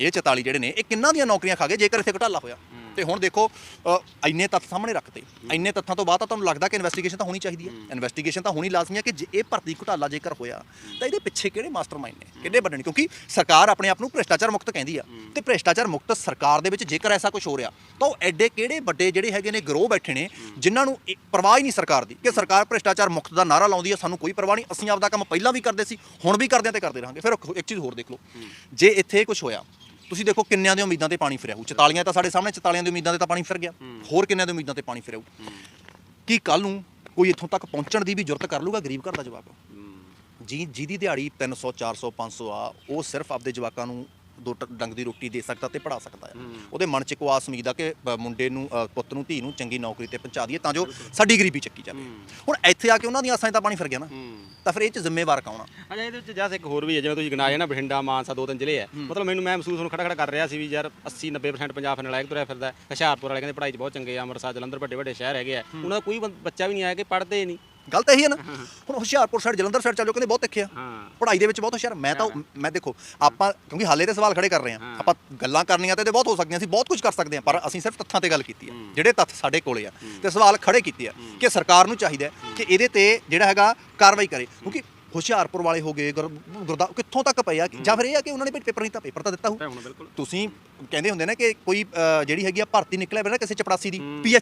ਇਹ 44 ਜਿਹੜੇ ਨੇ ਇਹ ਕਿੰਨਾਂ ਦੀਆਂ ਨੌਕਰੀਆਂ ਖਾ ਗਏ? ਜੇਕਰ ਇੱਥੇ ਘਟਾਲਾ ਹੋਇਆ। ਤੇ ਹੁਣ ਦੇਖੋ ਅ, ਇੰਨੇ ਤੱਥ ਸਾਹਮਣੇ ਰੱਖਤੇ। ਇੰਨੇ ਤੱਥਾਂ ਤੋਂ ਬਾਅਦ ਤਾਂ ਤੁਹਾਨੂੰ ਲੱਗਦਾ ਕਿ ਇਨਵੈਸਟੀਗੇਸ਼ਨ ਤਾਂ ਹੋਣੀ ਚਾਹੀਦੀ ਹੈ। ਇਨਵੈਸਟੀਗੇਸ਼ਨ ਤਾਂ ਹੋਣੀ ਲਾਜ਼ਮੀ ਹੈ ਕਿ ਜੇ ਇਹ ਭਰਤੀ ਘੁਟਾਲਾ ਜੇਕਰ ਹੋਇਆ ਤਾਂ ਇਹਦੇ ਪਿੱਛੇ ਕਿਹੜੇ ਮਾਸਟਰਮਾਈਂਡ ਨੇ? ਕਿਹੜੇ ਵੱਡੇ ਨੇ? ਕਿਉਂਕਿ ਸਰਕਾਰ ਆਪਣੇ ਆਪ ਨੂੰ ਭ੍ਰਿਸ਼ਟਾਚਾਰ ਮੁਕਤ ਕਹਿੰਦੀ ਆ। ਤੇ ਭ੍ਰਿਸ਼ਟਾਚਾਰ ਮੁਕਤ ਸਰਕਾਰ ਦੇ ਵਿੱਚ ਜੇਕਰ ਐਸਾ ਕੁਝ ਹੋ ਰਿਹਾ ਤਾਂ ਉਹ ਐਡੇ ਕਿਹੜੇ ਵੱਡੇ ਜਿਹੜੇ ਹੈਗੇ ਨੇ ਗਰੋਹ ਬੈਠੇ ਨੇ ਜਿਨ੍ਹਾਂ ਨੂੰ ਇਹ ਪਰਵਾਹ ਹੀ ਨਹੀਂ ਸਰਕਾਰ ਦੀ ਕਿ ਸਰਕਾਰ ਭ੍ਰਿਸ਼ਟਾਚਾਰ ਮੁਕਤ ਦਾ ਨਾਰਾ ਲਾਉਂਦੀ ਹੈ ਸਾਨੂੰ ਕੋਈ ਪਰਵਾਹ ਨਹੀਂ। ਅਸੀਂ ਆਪਦਾ ਕੰਮ ਪਹਿਲਾਂ ਵੀ ਕਰਦੇ ਸੀ ਹੁਣ ਵੀ ਕਰਦੇ ਹਾਂ ਤੇ ਕਰਦੇ ਰਹਾਂਗੇ। ਫਿਰ ਇੱਕ ਚੀਜ਼ ਹੋਰ ਦੇਖ ਲਓ। ਜੇ ਇੱਥੇ ਕੁਝ ਹੋਇਆ ਤੁਸੀਂ ਦੇਖੋ ਕਿੰਨਿਆਂ ਦੀਆਂ ਉਮੀਦਾਂ ਤੇ ਪਾਣੀ ਫਿਰਿਆ ਹੋਊ। 44 ਤਾਂ ਸਾਡੇ ਸਾਹਮਣੇ 44 ਦੀਆਂ ਉਮੀਦਾਂ ਤੇ ਤਾਂ ਪਾਣੀ ਫਿਰ ਗਿਆ। ਹੋਰ ਕਿੰਨਿਆਂ ਦੀਆਂ ਉਮੀਦਾਂ ਤੇ ਪਾਣੀ ਫਿਰਿਆ ਹੋਊ? ਕੀ ਕੱਲ ਨੂੰ ਕੋਈ ਇੱਥੋਂ ਤੱਕ ਪਹੁੰਚਣ ਦੀ ਵੀ ਜੁਰਤ ਕਰ ਲੂਗਾ ਗਰੀਬ ਘਰ ਦਾ ਜਵਾਕ? ਜੀ ਜਿਹਦੀ ਦਿਹਾੜੀ 300 400 500 ਆ ਉਹ ਸਿਰਫ ਆਪਦੇ ਜਵਾਕਾਂ ਨੂੰ ਦੋ ਡੰਗ ਦੀ ਰੋਟੀ ਦੇ ਸਕਦਾ ਤੇ ਪੜਾ ਸਕਦਾ ਹੈ। ਉਹਦੇ ਮਨ 'ਚ ਇੱਕ ਆਸ ਉਮੀਦ ਆ ਕਿ ਮੁੰਡੇ ਨੂੰ ਪੁੱਤ ਨੂੰ ਧੀ ਨੂੰ ਚੰਗੀ ਨੌਕਰੀ ਤੇ ਪਹੁੰਚਾ ਦਈਏ ਤਾਂ ਜੋ ਸਾਡੀ ਗਰੀਬੀ ਚੱਕੀ ਜਾਵੇ। ਹੁਣ ਇੱਥੇ ਆ ਕੇ ਉਹਨਾਂ ਦੀਆਂ ਆਸਾਂ ਤਾਂ ਪਾਣੀ ਫਿਰ ਗਿਆ ਨਾ। ਤਾਂ ਫਿਰ ਇਹ 'ਚ ਜ਼ਿੰਮੇਵਾਰ ਕੌਣ ਆ? ਅੱਛਾ ਇਹਦੇ ਵਿੱਚ ਜਸ ਇੱਕ ਹੋਰ ਵੀ ਹੈ ਜਿਵੇਂ ਤੁਸੀਂ ਗਿਣਾਏ ਨਾ ਬਠਿੰਡਾ ਮਾਨਸਾ ਦੋ ਤਿੰਨ ਜ਼ਿਲ੍ਹੇ ਹੈ। ਮਤਲਬ ਮੈਨੂੰ ਮੈਂ ਮਹਿਸੂਸ ਹੁਣ ਖੜਾ ਖੜਾ ਕਰ ਰਿਹਾ ਸੀ ਵੀ ਯਾਰ 80 90% ਪੰਜਾਬ ਨਲਾਇਕ ਤੁਰਿਆ ਫਿਰਦਾ। ਹੁਸ਼ਿਆਰਪੁਰ ਵਾਲੇ ਕਹਿੰਦੇ ਪੜ੍ਹਾਈ 'ਚ ਬਹੁਤ ਚੰਗੇ ਆ ਅੰਮ੍ਰਿਤਸਰ ਜਲੰਧਰ ਵੱਡੇ ਵੱਡੇ ਸ਼ਹਿਰ ਹੈਗੇ ਆ। ਉਹਨਾਂ ਦਾ ਕੋਈ ਬੱਚਾ ਵੀ ਨਹੀਂ ਆਇਆ ਕਿ ਪੜ੍ਹਦੇ ਨਹੀਂ। ਗੱਲ ਤਾਂ ਇਹੀ ਹੈ ਨਾ। ਹੁਣ ਹੁਸ਼ਿਆਰਪੁਰ ਸਾਈਡ ਜਲੰਧਰ ਸਾਈਡ ਚੱਲ ਕਹਿੰਦੇ ਬਹੁਤ ਤਿੱਖਿਆ ਹਾਂ। ਪੜ੍ਹਾਈ ਦੇ ਵਿੱਚ ਬਹੁਤ ਹੁਸ਼ਿਆਰ ਮੈਂ ਤਾਂ ਮੈਂ ਦੇਖੋ ਆਪਾਂ ਕਿਉਂਕਿ ਹਾਲੇ ਤੇ ਸਵਾਲ ਖੜੇ ਕਰ ਰਹੇ ਹਾਂ। ਆਪਾਂ ਗੱਲਾਂ ਕਰਨੀਆਂ ਤੇ ਇਹਦੇ ਬਹੁਤ ਹੋ ਸਕਦੀਆਂ ਸੀ ਬਹੁਤ ਕੁਝ ਕਰ ਸਕਦੇ ਹਾਂ ਪਰ ਅਸੀਂ ਸਿਰਫ ਤੱਥਾਂ ਤੇ ਗੱਲ ਕੀਤੀ ਹੈ। ਜਿਹੜੇ ਤੱਥ ਸਾਡੇ ਕੋਲੇ ਆ। ਤੇ ਸਵਾਲ ਖੜੇ ਕੀਤੇ ਆ ਕਿ ਸਰਕਾਰ ਨੂੰ ਚਾਹੀਦਾ ਹੈ ਕਿ ਇਹਦੇ ਤੇ ਜਿਹੜਾ ਹੈਗਾ ਕਾਰਵਾਈ ਕਰੇ। ਕਿਉਂਕਿ ਹੁਸ਼ਿਆਰਪੁਰ ਵਾਲੇ ਹੋ ਗਏ ਗੁਰ- ਗੁਰਦਾ ਕਿੱਥੋਂ ਤੱਕ ਪਏ ਆ? ਜਾਂ ਫਿਰ ਇਹ ਆ ਕਿ ਉਹਨਾਂ ਨੇ ਪੇਪਰ ਨਹੀਂ ਤਾਂ ਪੇਪਰ ਤਾਂ ਦਿੱਤਾ ਹੋ ਤੁਸੀਂ ਕਹਿੰਦੇ ਹੁੰਦੇ ਨੇ ਕਿ ਕੋਈ ਜਿਹੜੀ ਹੈਗੀ ਆ ਭਰਤੀ ਨਿਕਲਿਆ ਬਣਾ ਕਿਸੇ ਚਪੜਾਸੀ ਦੀ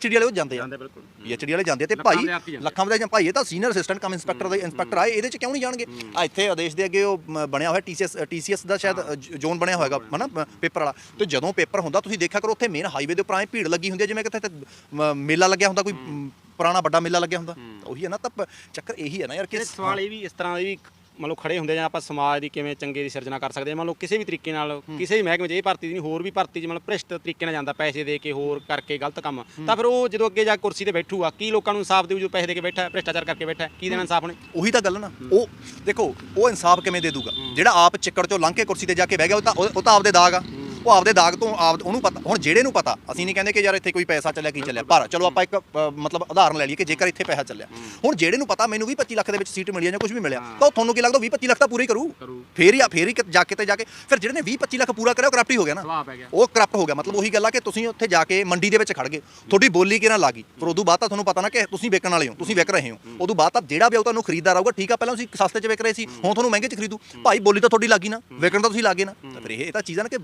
ਡੀ ਵਾਲੇ ਉਹ ਜਾਂਦੇ ਆ। ਜਾਂਦੇ ਬਿਲਕੁਲ। ਡੀ ਵਾਲੇ ਜਾਂਦੇ ਤੇ ਭਾਈ। ਲੱਖਾਂ ਜਾਂ ਭਾਈ ਇਹ ਤਾਂ ਸੀਨੀਅਰ ਅਸਿਸਟੈਂਟ ਕਮ ਇੰਸਪੈਕਟਰ ਦੇ ਇੰਸਪੈਕਟਰ ਆਏ ਇਹਦੇ ਚ ਕਿਉਂ ਨਹੀਂ ਜਾਣਗੇ? ਆ ਇੱਥੇ ਆਦੇਸ਼ ਦੇ ਅੱਗੇ ਉਹ ਬਣਿਆ ਹੋਇਆ ਟੀਸੀਐਸ ਟੀਸੀਐਸ ਦਾ ਸ਼ਾਇਦ ਜ਼ੋਨ ਬਣਿਆ ਹੋਏਗਾ ਹਨਾ ਪੇਪਰ ਵਾਲਾ। ਤੇ ਜਦੋਂ ਪੇਪਰ ਹੁੰਦਾ ਤੁਸੀਂ ਦੇਖਿਆ ਕਰੋ ਉੱਥੇ ਮੇਨ ਹਾਈਵੇ ਦੇ ਉੱਪਰ ਐ ਭੀੜ ਲੱਗੀ ਹੁੰਦੀ ਹੈ ਜਿਵੇਂ ਕਿਤੇ ਇੱਥੇ, ਮੇਲਾ ਲੱਗਿਆ ਹੁੰਦਾ ਕੋਈ ਪੁਰਾਣਾ ਵੱਡਾ ਮੇਲਾ ਲੱਗਿਆ ਹੁੰਦਾ। ਉਹੀ ਹੈ ਨਾ ਤਾਂ ਪ- ਚੱਕਰ ਇਹੀ ਹੈ ਨਾ ਯਾਰ ਕਿ ਸਵਾਲ ਇਹ ਵੀ ਇਸ ਤਰ੍ਹਾਂ ਦੇ ਵੀ ਮੰਨ ਲਓ ਖੜੇ ਹੁੰਦੇ ਜਾਂ ਆਪਾਂ ਸਮਾਜ ਦੀ ਕਿਵੇਂ ਚੰਗੇ ਦੀ ਸਿਰਜਣਾ ਕਰ ਸਕਦੇ ਹਾਂ ਮੰਨ ਲਓ ਕਿਸੇ ਵੀ ਤਰੀਕੇ ਨਾਲ ਕਿਸੇ ਵੀ ਮਹਿਕਮੇ 'ਚ ਇਹ ਭਰਤੀ ਦੀ ਨਹੀਂ ਹੋਰ ਵੀ ਭਰਤੀ 'ਚ ਮਤਲਬ ਭ੍ਰਿਸ਼ਟ ਤਰੀਕੇ ਨਾਲ ਜਾਂਦਾ ਪੈਸੇ ਦੇ ਕੇ ਹੋਰ ਕਰਕੇ ਗਲਤ ਕੰਮ। ਤਾਂ ਫਿਰ ਉਹ ਜਦੋਂ ਅੱਗੇ ਜਾ ਕੇ ਕੁਰਸੀ ਤੇ ਬੈਠੂਗਾ ਕੀ ਲੋਕਾਂ ਨੂੰ ਇਨਸਾਫ ਦੇਊ ਜੋ ਪੈਸੇ ਦੇ ਕੇ ਬੈਠਾ ਹੈ, ਭ੍ਰਿਸ਼ਟਾਚਾਰ ਕਰਕੇ ਬੈਠਾ? ਹੈ? ਕੀ ਦੇਣਾ ਇਨਸਾਫ ਨੇ ਉਹੀ ਤਾਂ ਗੱਲ ਨਾ। ਉਹ ਦੇਖੋ ਉਹ ਇਨਸਾਫ ਕਿਵੇਂ ਦੇ ਦੂਗਾ? ਜਿਹੜਾ ਆਪ ਚਿੱਕੜ ਚੋਂ ਲੰਘ ਕੇ ਕੁਰਸੀ ਤੇ ਜਾ ਕੇ ਬਹਿ ਗਿਆ ਉਹ ਤਾਂ ਉਹ ਉਹ ਤਾਂ ਆਪਦੇ ਦਾਗ ਆ। ਉਹ ਆਪਦੇ ਦਾਗ ਤੋਂ ਆਪ ਉਹਨੂੰ ਪਤਾ ਹੁਣ ਜਿਹੜੇ ਨੂੰ ਪਤਾ ਅਸੀਂ ਨਹੀਂ ਕਹਿੰਦੇ ਕਿ ਯਾਰ ਇੱਥੇ ਕੋਈ ਪੈਸਾ ਚੱਲਿਆ ਕੀ ਚੱਲਿਆ ਪਰ ਚਲੋ ਆਪਾਂ ਇੱਕ ਅ, ਮਤਲਬ ਉਦਾਹਰਨ ਲੈ ਲਈਏ ਕਿ ਜੇਕਰ ਇੱਥੇ ਪੈਸਾ ਚੱਲਿਆ। ਹੁਣ ਜਿਹੜੇ ਨੂੰ ਪਤਾ ਮੈਨੂੰ ਵੀ 25 ਲੱਖ ਦੇ ਵਿੱਚ ਸੀਟ ਮਿਲੀ ਆ ਜਾਂ ਕੁਝ ਵੀ ਮਿਲਿਆ ਤਾਂ ਉਹ ਤੁਹਾਨੂੰ ਕੀ ਲੱਗਦਾ 20 25 ਲੱਖ ਤਾਂ ਪੂਰੇ ਕਰੂ? ਕਰੂ। ਫੇਰ ਹੀ ਆ ਫੇਰ ਹੀ ਕਿ- ਜਾ ਕੇ ਤੇ ਜਾ ਕੇ ਫਿਰ ਜਿਹੜੇ ਨੇ 20 25 ਲੱਖ ਪੂਰਾ ਕਰਿਆ ਉਹ ਕਰਪਟ ਹੀ ਹੋ ਗਿਆ ਨਾ। ਸਵਾਬ ਪੈ ਗਿਆ। ਉਹ ਕਰਪਟ ਹੋ ਗਿਆ ਮਤਲਬ ਉਹੀ ਗੱਲ ਆ ਕਿ ਤੁਸੀਂ ਉੱਥੇ ਜਾ ਕੇ ਮੰਡੀ ਦੇ ਵਿੱਚ ਖੜ ਗਏ ਤੁਹਾਡੀ ਬੋਲੀ ਕਿਹਨਾਂ ਲੱਗੀ ਪਰ ਉਦੋਂ ਬਾਅਦ ਤਾਂ ਤੁਹਾਨੂੰ ਪਤਾ ਨਾ ਕਿ ਤੁਸੀਂ ਵੇਚਣ ਵਾਲੇ ਹੋ ਤੁਸੀਂ ਵਿਕ ਰਹੇ ਹੋ। ਉਦੋਂ ਬਾਅਦ ਤਾਂ ਜਿਹੜਾ ਵੀ ਆਊ ਤੁਹਾਨੂੰ ਖਰੀਦਦਾਰ ਆਊਗਾ ਠੀਕ ਆ ਪਹਿਲਾਂ ਤੁਸੀਂ ਸਸਤੇ 'ਚ ਵਿਕ ਰਹੇ ਸੀ ਹੁਣ ਤੁਹਾਨੂੰ ਮਹਿੰਗੇ 'ਚ ਖਰੀਦੂ। ਭਾਈ ਬੋਲੀ ਤਾਂ ਤੁਹਾਡੀ ਲੱਗੀ ਨਾ ਵਿਕਣ ਤਾਂ ਤੁਸੀਂ ਲੱਗੇ ਨਾ। ਤਾਂ ਫਿਰ ਇਹ ਇਹ ਤਾਂ ਚੀਜ਼ਾਂ ਨੇ ਕਿ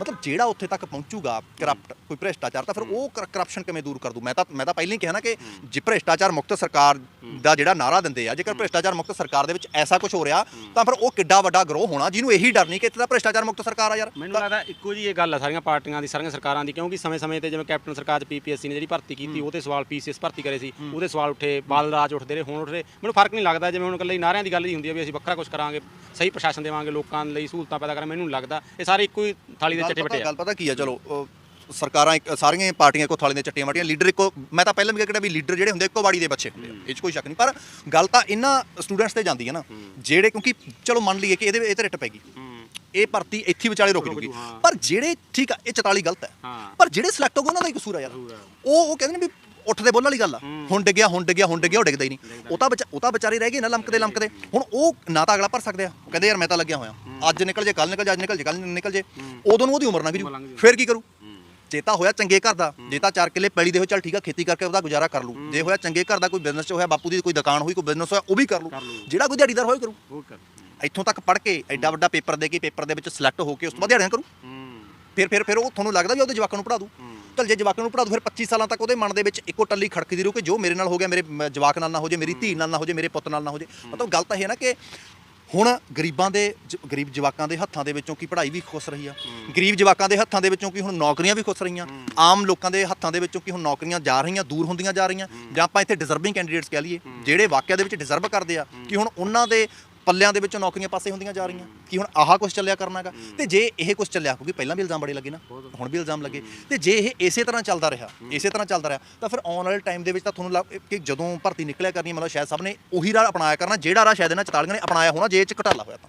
ਮਤਲਬ ਜਿਹੜਾ ਉੱਥੇ ਤੱਕ ਪਹੁੰਚੂਗਾ ਕਰਪਟ ਕੋਈ ਭ੍ਰਿਸ਼ਟਾਚਾਰ ਤਾਂ ਫਿਰ ਉਹ ਕਰਪਸ਼ਨ ਕਿਵੇਂ ਦੂਰ ਕਰ ਦੂ? ਮੈਂ ਤਾਂ ਮੈਂ ਤਾਂ ਪਹਿਲਾਂ ਹੀ ਕਿਹਾ ਨਾ ਕਿ ਜੇ ਭ੍ਰਿਸ਼ਟਾਚਾਰ ਮੁਕਤ ਸਰਕਾਰ ਦਾ ਜਿਹੜਾ ਨਾਰਾ ਦਿੰਦੇ ਆ ਜੇਕਰ ਭ੍ਰਿਸ਼ਟਾਚਾਰ ਮੁਕਤ ਸਰਕਾਰ ਦੇ ਵਿੱਚ ਐਸਾ ਕੁਝ ਹੋ ਰਿਹਾ ਤਾਂ ਫਿਰ ਉਹ ਕਿੱਡਾ ਵੱਡਾ ਗਰੋਹ ਹੋਣਾ ਜਿਹਨੂੰ ਇਹੀ ਡਰ ਨਹੀਂ ਕਿ ਇੱਥੇ ਤਾਂ ਭ੍ਰਿਸ਼ਟਾਚਾਰ ਮੁਕਤ ਸਰਕਾਰ ਆ ਯਾਰ। ਮੈਨੂੰ ਲੱਗਦਾ ਇੱਕੋ ਜੀ ਇਹ ਗੱਲ ਆ ਸਾਰੀਆਂ ਪਾਰਟੀਆਂ ਦੀ ਸਾਰੀਆਂ ਸਰਕਾਰਾਂ ਦੀ ਕਿਉਂਕਿ ਸਮੇਂ-ਸਮੇਂ ਤੇ ਜਿਵੇਂ ਕੈਪਟਨ ਸਰਕਾਰ ਚ ਪੀਪੀਐਸਸੀ ਨੇ ਜਿਹੜੀ ਭਰਤੀ ਕੀਤੀ ਉਹਦੇ ਸਵਾਲ ਪੀਸੀਐਸ ਭਰਤੀ ਕਰੇ ਸੀ ਉਹਦੇ ਸਵਾਲ ਉੱਠੇ ਬਾਦਲ ਰਾਜ ਉੱਠਦੇ ਰਹੇ ਹੁਣ ਉੱਠ ਰਹੇ। ਮੈਨੂੰ ਫ਼ਰਕ ਨਹੀਂ ਲੱਗਦਾ ਜਿਵੇਂ ਹੁਣ ਇਕੱਲੇ ਨਾਰਿਆਂ ਦੀ ਗੱਲ ਹੀ ਹੁੰਦੀ ਹੈ ਵੀ ਅਸੀਂ ਵੱਖਰਾ ਕੁਝ ਕਰਾਂਗੇ ਸਹੀ ਪ੍ਰਸ਼ਾਸਨ ਦੇਵਾਂਗੇ ਲੋਕਾਂ ਲਈ ਸਹੂਲਤਾਂ ਪੈਦਾ ਕਰਾਂਗੇ ਮੈਨੂੰ ਲੱਗਦਾ। ਇਹ ਸਾਰੇ ਇੱਕੋ ਹੀ ਥਾਲੀ ਦੇ ਚੱਟੇ ਆ ਗੱਲ ਪਤਾ ਕੀ ਆ ਚਲੋ ਸਰਕਾਰਾਂ ਇੱਕ ਸਾਰੀਆਂ ਪਾਰਟੀਆਂ ਇੱਕੋ ਥਾਲੀ ਦੀਆਂ ਚੱਟੀਆਂ ਮਾਟੀਆਂ ਲੀਡਰ ਇੱਕੋ ਮੈਂ ਤਾਂ ਪਹਿਲਾਂ ਵੀ ਕਿਹਾ ਵੀ ਲੀਡਰ ਜਿਹੜੇ ਹੁੰਦੇ ਇੱਕੋ ਬਾੜੀ ਦੇ ਬੱਚੇ ਹੁੰਦੇ ਆ। ਇਹ 'ਚ ਕੋਈ ਸ਼ੱਕ ਨਹੀਂ। ਪਰ ਗੱਲ ਤਾਂ ਇਹਨਾਂ ਸਟੂਡੈਂਟਸ ਤੇ ਜਾਂਦੀ ਹੈ ਨਾ। ਜਿਹੜੇ ਕਿਉਂਕਿ ਚਲੋ ਮੰਨ ਲਈਏ ਕਿ ਇਹਦੇ ਇਹ ਤੇ ਰਿਟ ਪੈ ਗਈ। ਇਹ ਭਰਤੀ ਇੱਥੇ ਵਿਚਾਲੇ ਰੁਕ ਜੂਗੀ। ਪਰ ਜਿਹੜੇ ਠੀਕ ਆ ਇਹ 44 ਗਲਤ ਹੈ। ਹਾਂ। ਪਰ ਜਿਹੜੇ ਸਿਲੈਕਟ ਹੋ ਗਏ ਉਹਨਾਂ ਦਾ ਹੀ ਕਸੂਰ ਆ ਯਾਰ। ਉਹ ਉਹ ਕਹਿੰਦੇ ਨੇ ਵੀ ਉੱਠਦੇ ਬੋਲ ਵਾਲੀ ਗੱਲ ਆ। ਹੁਣ ਡਿੱਗਿਆ ਹੁਣ ਡਿੱਗਿਆ ਹੁਣ ਡਿੱਗਿਆ ਉਹ ਡਿੱਗਦਾ ਹੀ ਨਹੀਂ। ਉਹ ਤਾਂ ਉਹ ਤਾਂ ਵਿਚਾਰੇ ਰਹਿ ਗਏ ਨਾ ਲੰਕਦੇ ਲੰਕਦੇ ਹੁਣ ਉਹ ਨਾ ਤਾਂ ਅਗਲਾ ਭਰ ਸਕਦੇ ਆ। ਕਹਿੰਦੇ ਯਾਰ ਮੈਂ ਤਾਂ ਲੱਗਿਆ ਹੋਇਆ। ਅੱਜ ਨਿਕਲ ਜੇ ਕੱਲ ਨਿਕਲ ਜੇ ਅੱਜ ਨਿਕਲ ਜੇ ਕੱਲ ਨਿਕਲ ਜੇ। ਉਦੋਂ ਨੂੰ ਉਹਦੀ ਉਮਰ ਲੰਘ ਜੂ। ਫਿਰ ਕੀ ਕਰੂ? ਜੇ ਤਾਂ ਹੋਇਆ ਚੰਗੇ ਘਰ ਦਾ ਜੇ ਤਾਂ 4 ਕਿੱਲੇ ਪੈਲੀ ਦੇ ਹੋ ਚੱਲ ਠੀਕ ਆ ਖੇਤੀ ਕਰਕੇ ਉਹਦਾ ਗੁਜ਼ਾਰਾ ਕਰ ਲੂ ਜੇ ਹੋਇਆ ਚੰਗੇ ਘਰ ਦਾ ਕੋਈ ਬਿਜ਼ਨਸ ਚ ਹੋਇਆ ਬਾਪੂ ਦੀ ਕੋਈ ਦੁਕਾਨ ਹੋਈ ਕੋਈ ਬਿਜ਼ਨਸ ਹੋਇਆ ਉਹ ਵੀ ਕਰ ਲੂ। ਜਿਹੜਾ ਕੋਈ ਦਿਹਾੜੀਦਾਰ ਹੋਏ ਕਰੂ। ਇੱਥੋਂ ਤੱਕ ਪੜ੍ਹ ਕੇ ਐਡਾ ਵੱਡਾ ਪੇਪਰ ਦੇ ਕੇ ਪੇਪਰ ਦੇ ਵਿੱਚ ਸਿਲੈਕਟ ਹੋ ਕੇ ਉਸ ਤੋਂ ਬਾਅਦ ਦਿਹਾੜੀਆਂ ਕਰੂ। ਫਿਰ ਫਿਰ ਫਿਰ ਉਹ ਤੁਹਾਨੂੰ ਲੱਗਦਾ ਵੀ ਉਹਦੇ ਜਵਾਕਾਂ ਨੂੰ ਪੜਾ ਦੂ ਚਲ ਜੇ ਜਵਾਕਾਂ ਨੂੰ ਪੜਾ ਦੂ ਫਿਰ 25 ਸਾਲਾਂ ਤੱਕ ਉਹਦੇ ਮਨ ਦੇ ਵਿੱਚ ਇੱਕੋ ਟੱਲੀ ਖੜਕਦੀ ਰਹੂ ਕਿ ਜੋ ਮੇਰੇ ਨਾਲ ਹੋ ਗਿਆ ਮੇਰੇ ਜਵਾਕ ਨਾਲ ਨਾ ਹੋ ਜੇ ਮੇਰੀ ਧੀ ਨਾਲ ਨਾ ਹੋ ਜੇ ਮੇਰੇ ਪੁੱਤ ਨਾਲ ਨਾ ਹੋ ਜੇ। ਮਤਲਬ ਗੱਲ ਤਾਂ ਇਹ ਹੈ ਨਾ ਕਿ ਹੁਣ ਗਰੀਬਾਂ ਦੇ ਗਰੀਬ ਜਵਾਕਾਂ ਦੇ ਹੱਥਾਂ ਦੇ ਵਿੱਚੋਂ ਕੀ ਪੜ੍ਹਾਈ ਵੀ ਖੁੱਸ ਰਹੀ ਆ। ਗਰੀਬ ਜਵਾਕਾਂ ਦੇ ਹੱਥਾਂ ਦੇ ਵਿੱਚੋਂ ਕੀ ਹੁਣ ਨੌਕਰੀਆਂ ਵੀ ਖੁੱਸ ਰਹੀਆਂ। ਆਮ ਲੋਕਾਂ ਦੇ ਹੱਥਾਂ ਦੇ ਵਿੱਚੋਂ ਕੀ ਹੁਣ ਨੌਕਰੀਆਂ ਜਾ ਰਹੀਆਂ ਦੂਰ ਹੁੰਦੀਆਂ ਜਾ ਰਹੀਆਂ। ਜਾਂ ਆਪਾਂ ਇੱਥੇ ਡਿਜ਼ਰਵਿੰਗ ਕੈਂਡੀਡੇਟਸ ਕਹਿ ਲਈਏ ਜਿਹੜੇ ਵਾਕਿਆ ਦੇ ਵਿੱਚ ਡਿਜ਼ਰਵ ਕਰਦੇ ਆ ਕਿ ਹੁਣ ਉਹਨਾਂ ਦੇ ਪੱਲਿਆਂ ਦੇ ਵਿੱਚੋਂ ਨੌਕਰੀਆਂ ਪਾਸੇ ਹੁੰਦੀਆਂ ਜਾ ਰਹੀਆਂ ਕਿ ਹੁਣ ਆਹ ਕੁਝ ਚੱਲਿਆ ਕਰਨਾਗਾ ਤੇ ਜੇ ਇਹ ਕੁਝ ਚੱਲਿਆ ਕਿਉਂਕਿ ਪਹਿਲਾਂ ਵੀ ਇਲਜ਼ਾਮ ਬੜੇ ਲੱਗੇ ਨਾ ਹੁਣ ਵੀ ਇਲਜ਼ਾਮ ਲੱਗੇ। ਤੇ ਜੇ ਇਹ ਇਸੇ ਤਰ੍ਹਾਂ ਚੱਲਦਾ ਰਿਹਾ ਇਸੇ ਤਰ੍ਹਾਂ ਚੱਲਦਾ ਰਿਹਾ ਤਾਂ ਫਿਰ ਆਉਣ ਵਾਲੇ ਟਾਈਮ ਦੇ ਵਿੱਚ ਤਾਂ ਤੁਹਾਨੂੰ ਲੱਗ ਕਿ ਜਦੋਂ ਭਰਤੀ ਨਿਕਲਿਆ ਕਰਨੀ ਮਤਲਬ ਸ਼ਾਇਦ ਸਭ ਨੇ ਉਹੀ ਰਾਹ ਅਪਣਾਇਆ ਕਰਨਾ ਜਿਹੜਾ ਰਾਹ ਸ਼ਾਇਦ ਇਹਨਾਂ 44 ਨੇ ਅਪਣਾਇਆ ਹੋਣਾ ਜੇ ਇਹ ਚ ਘਟਾਲਾ ਹੋਇਆ ਤਾਂ।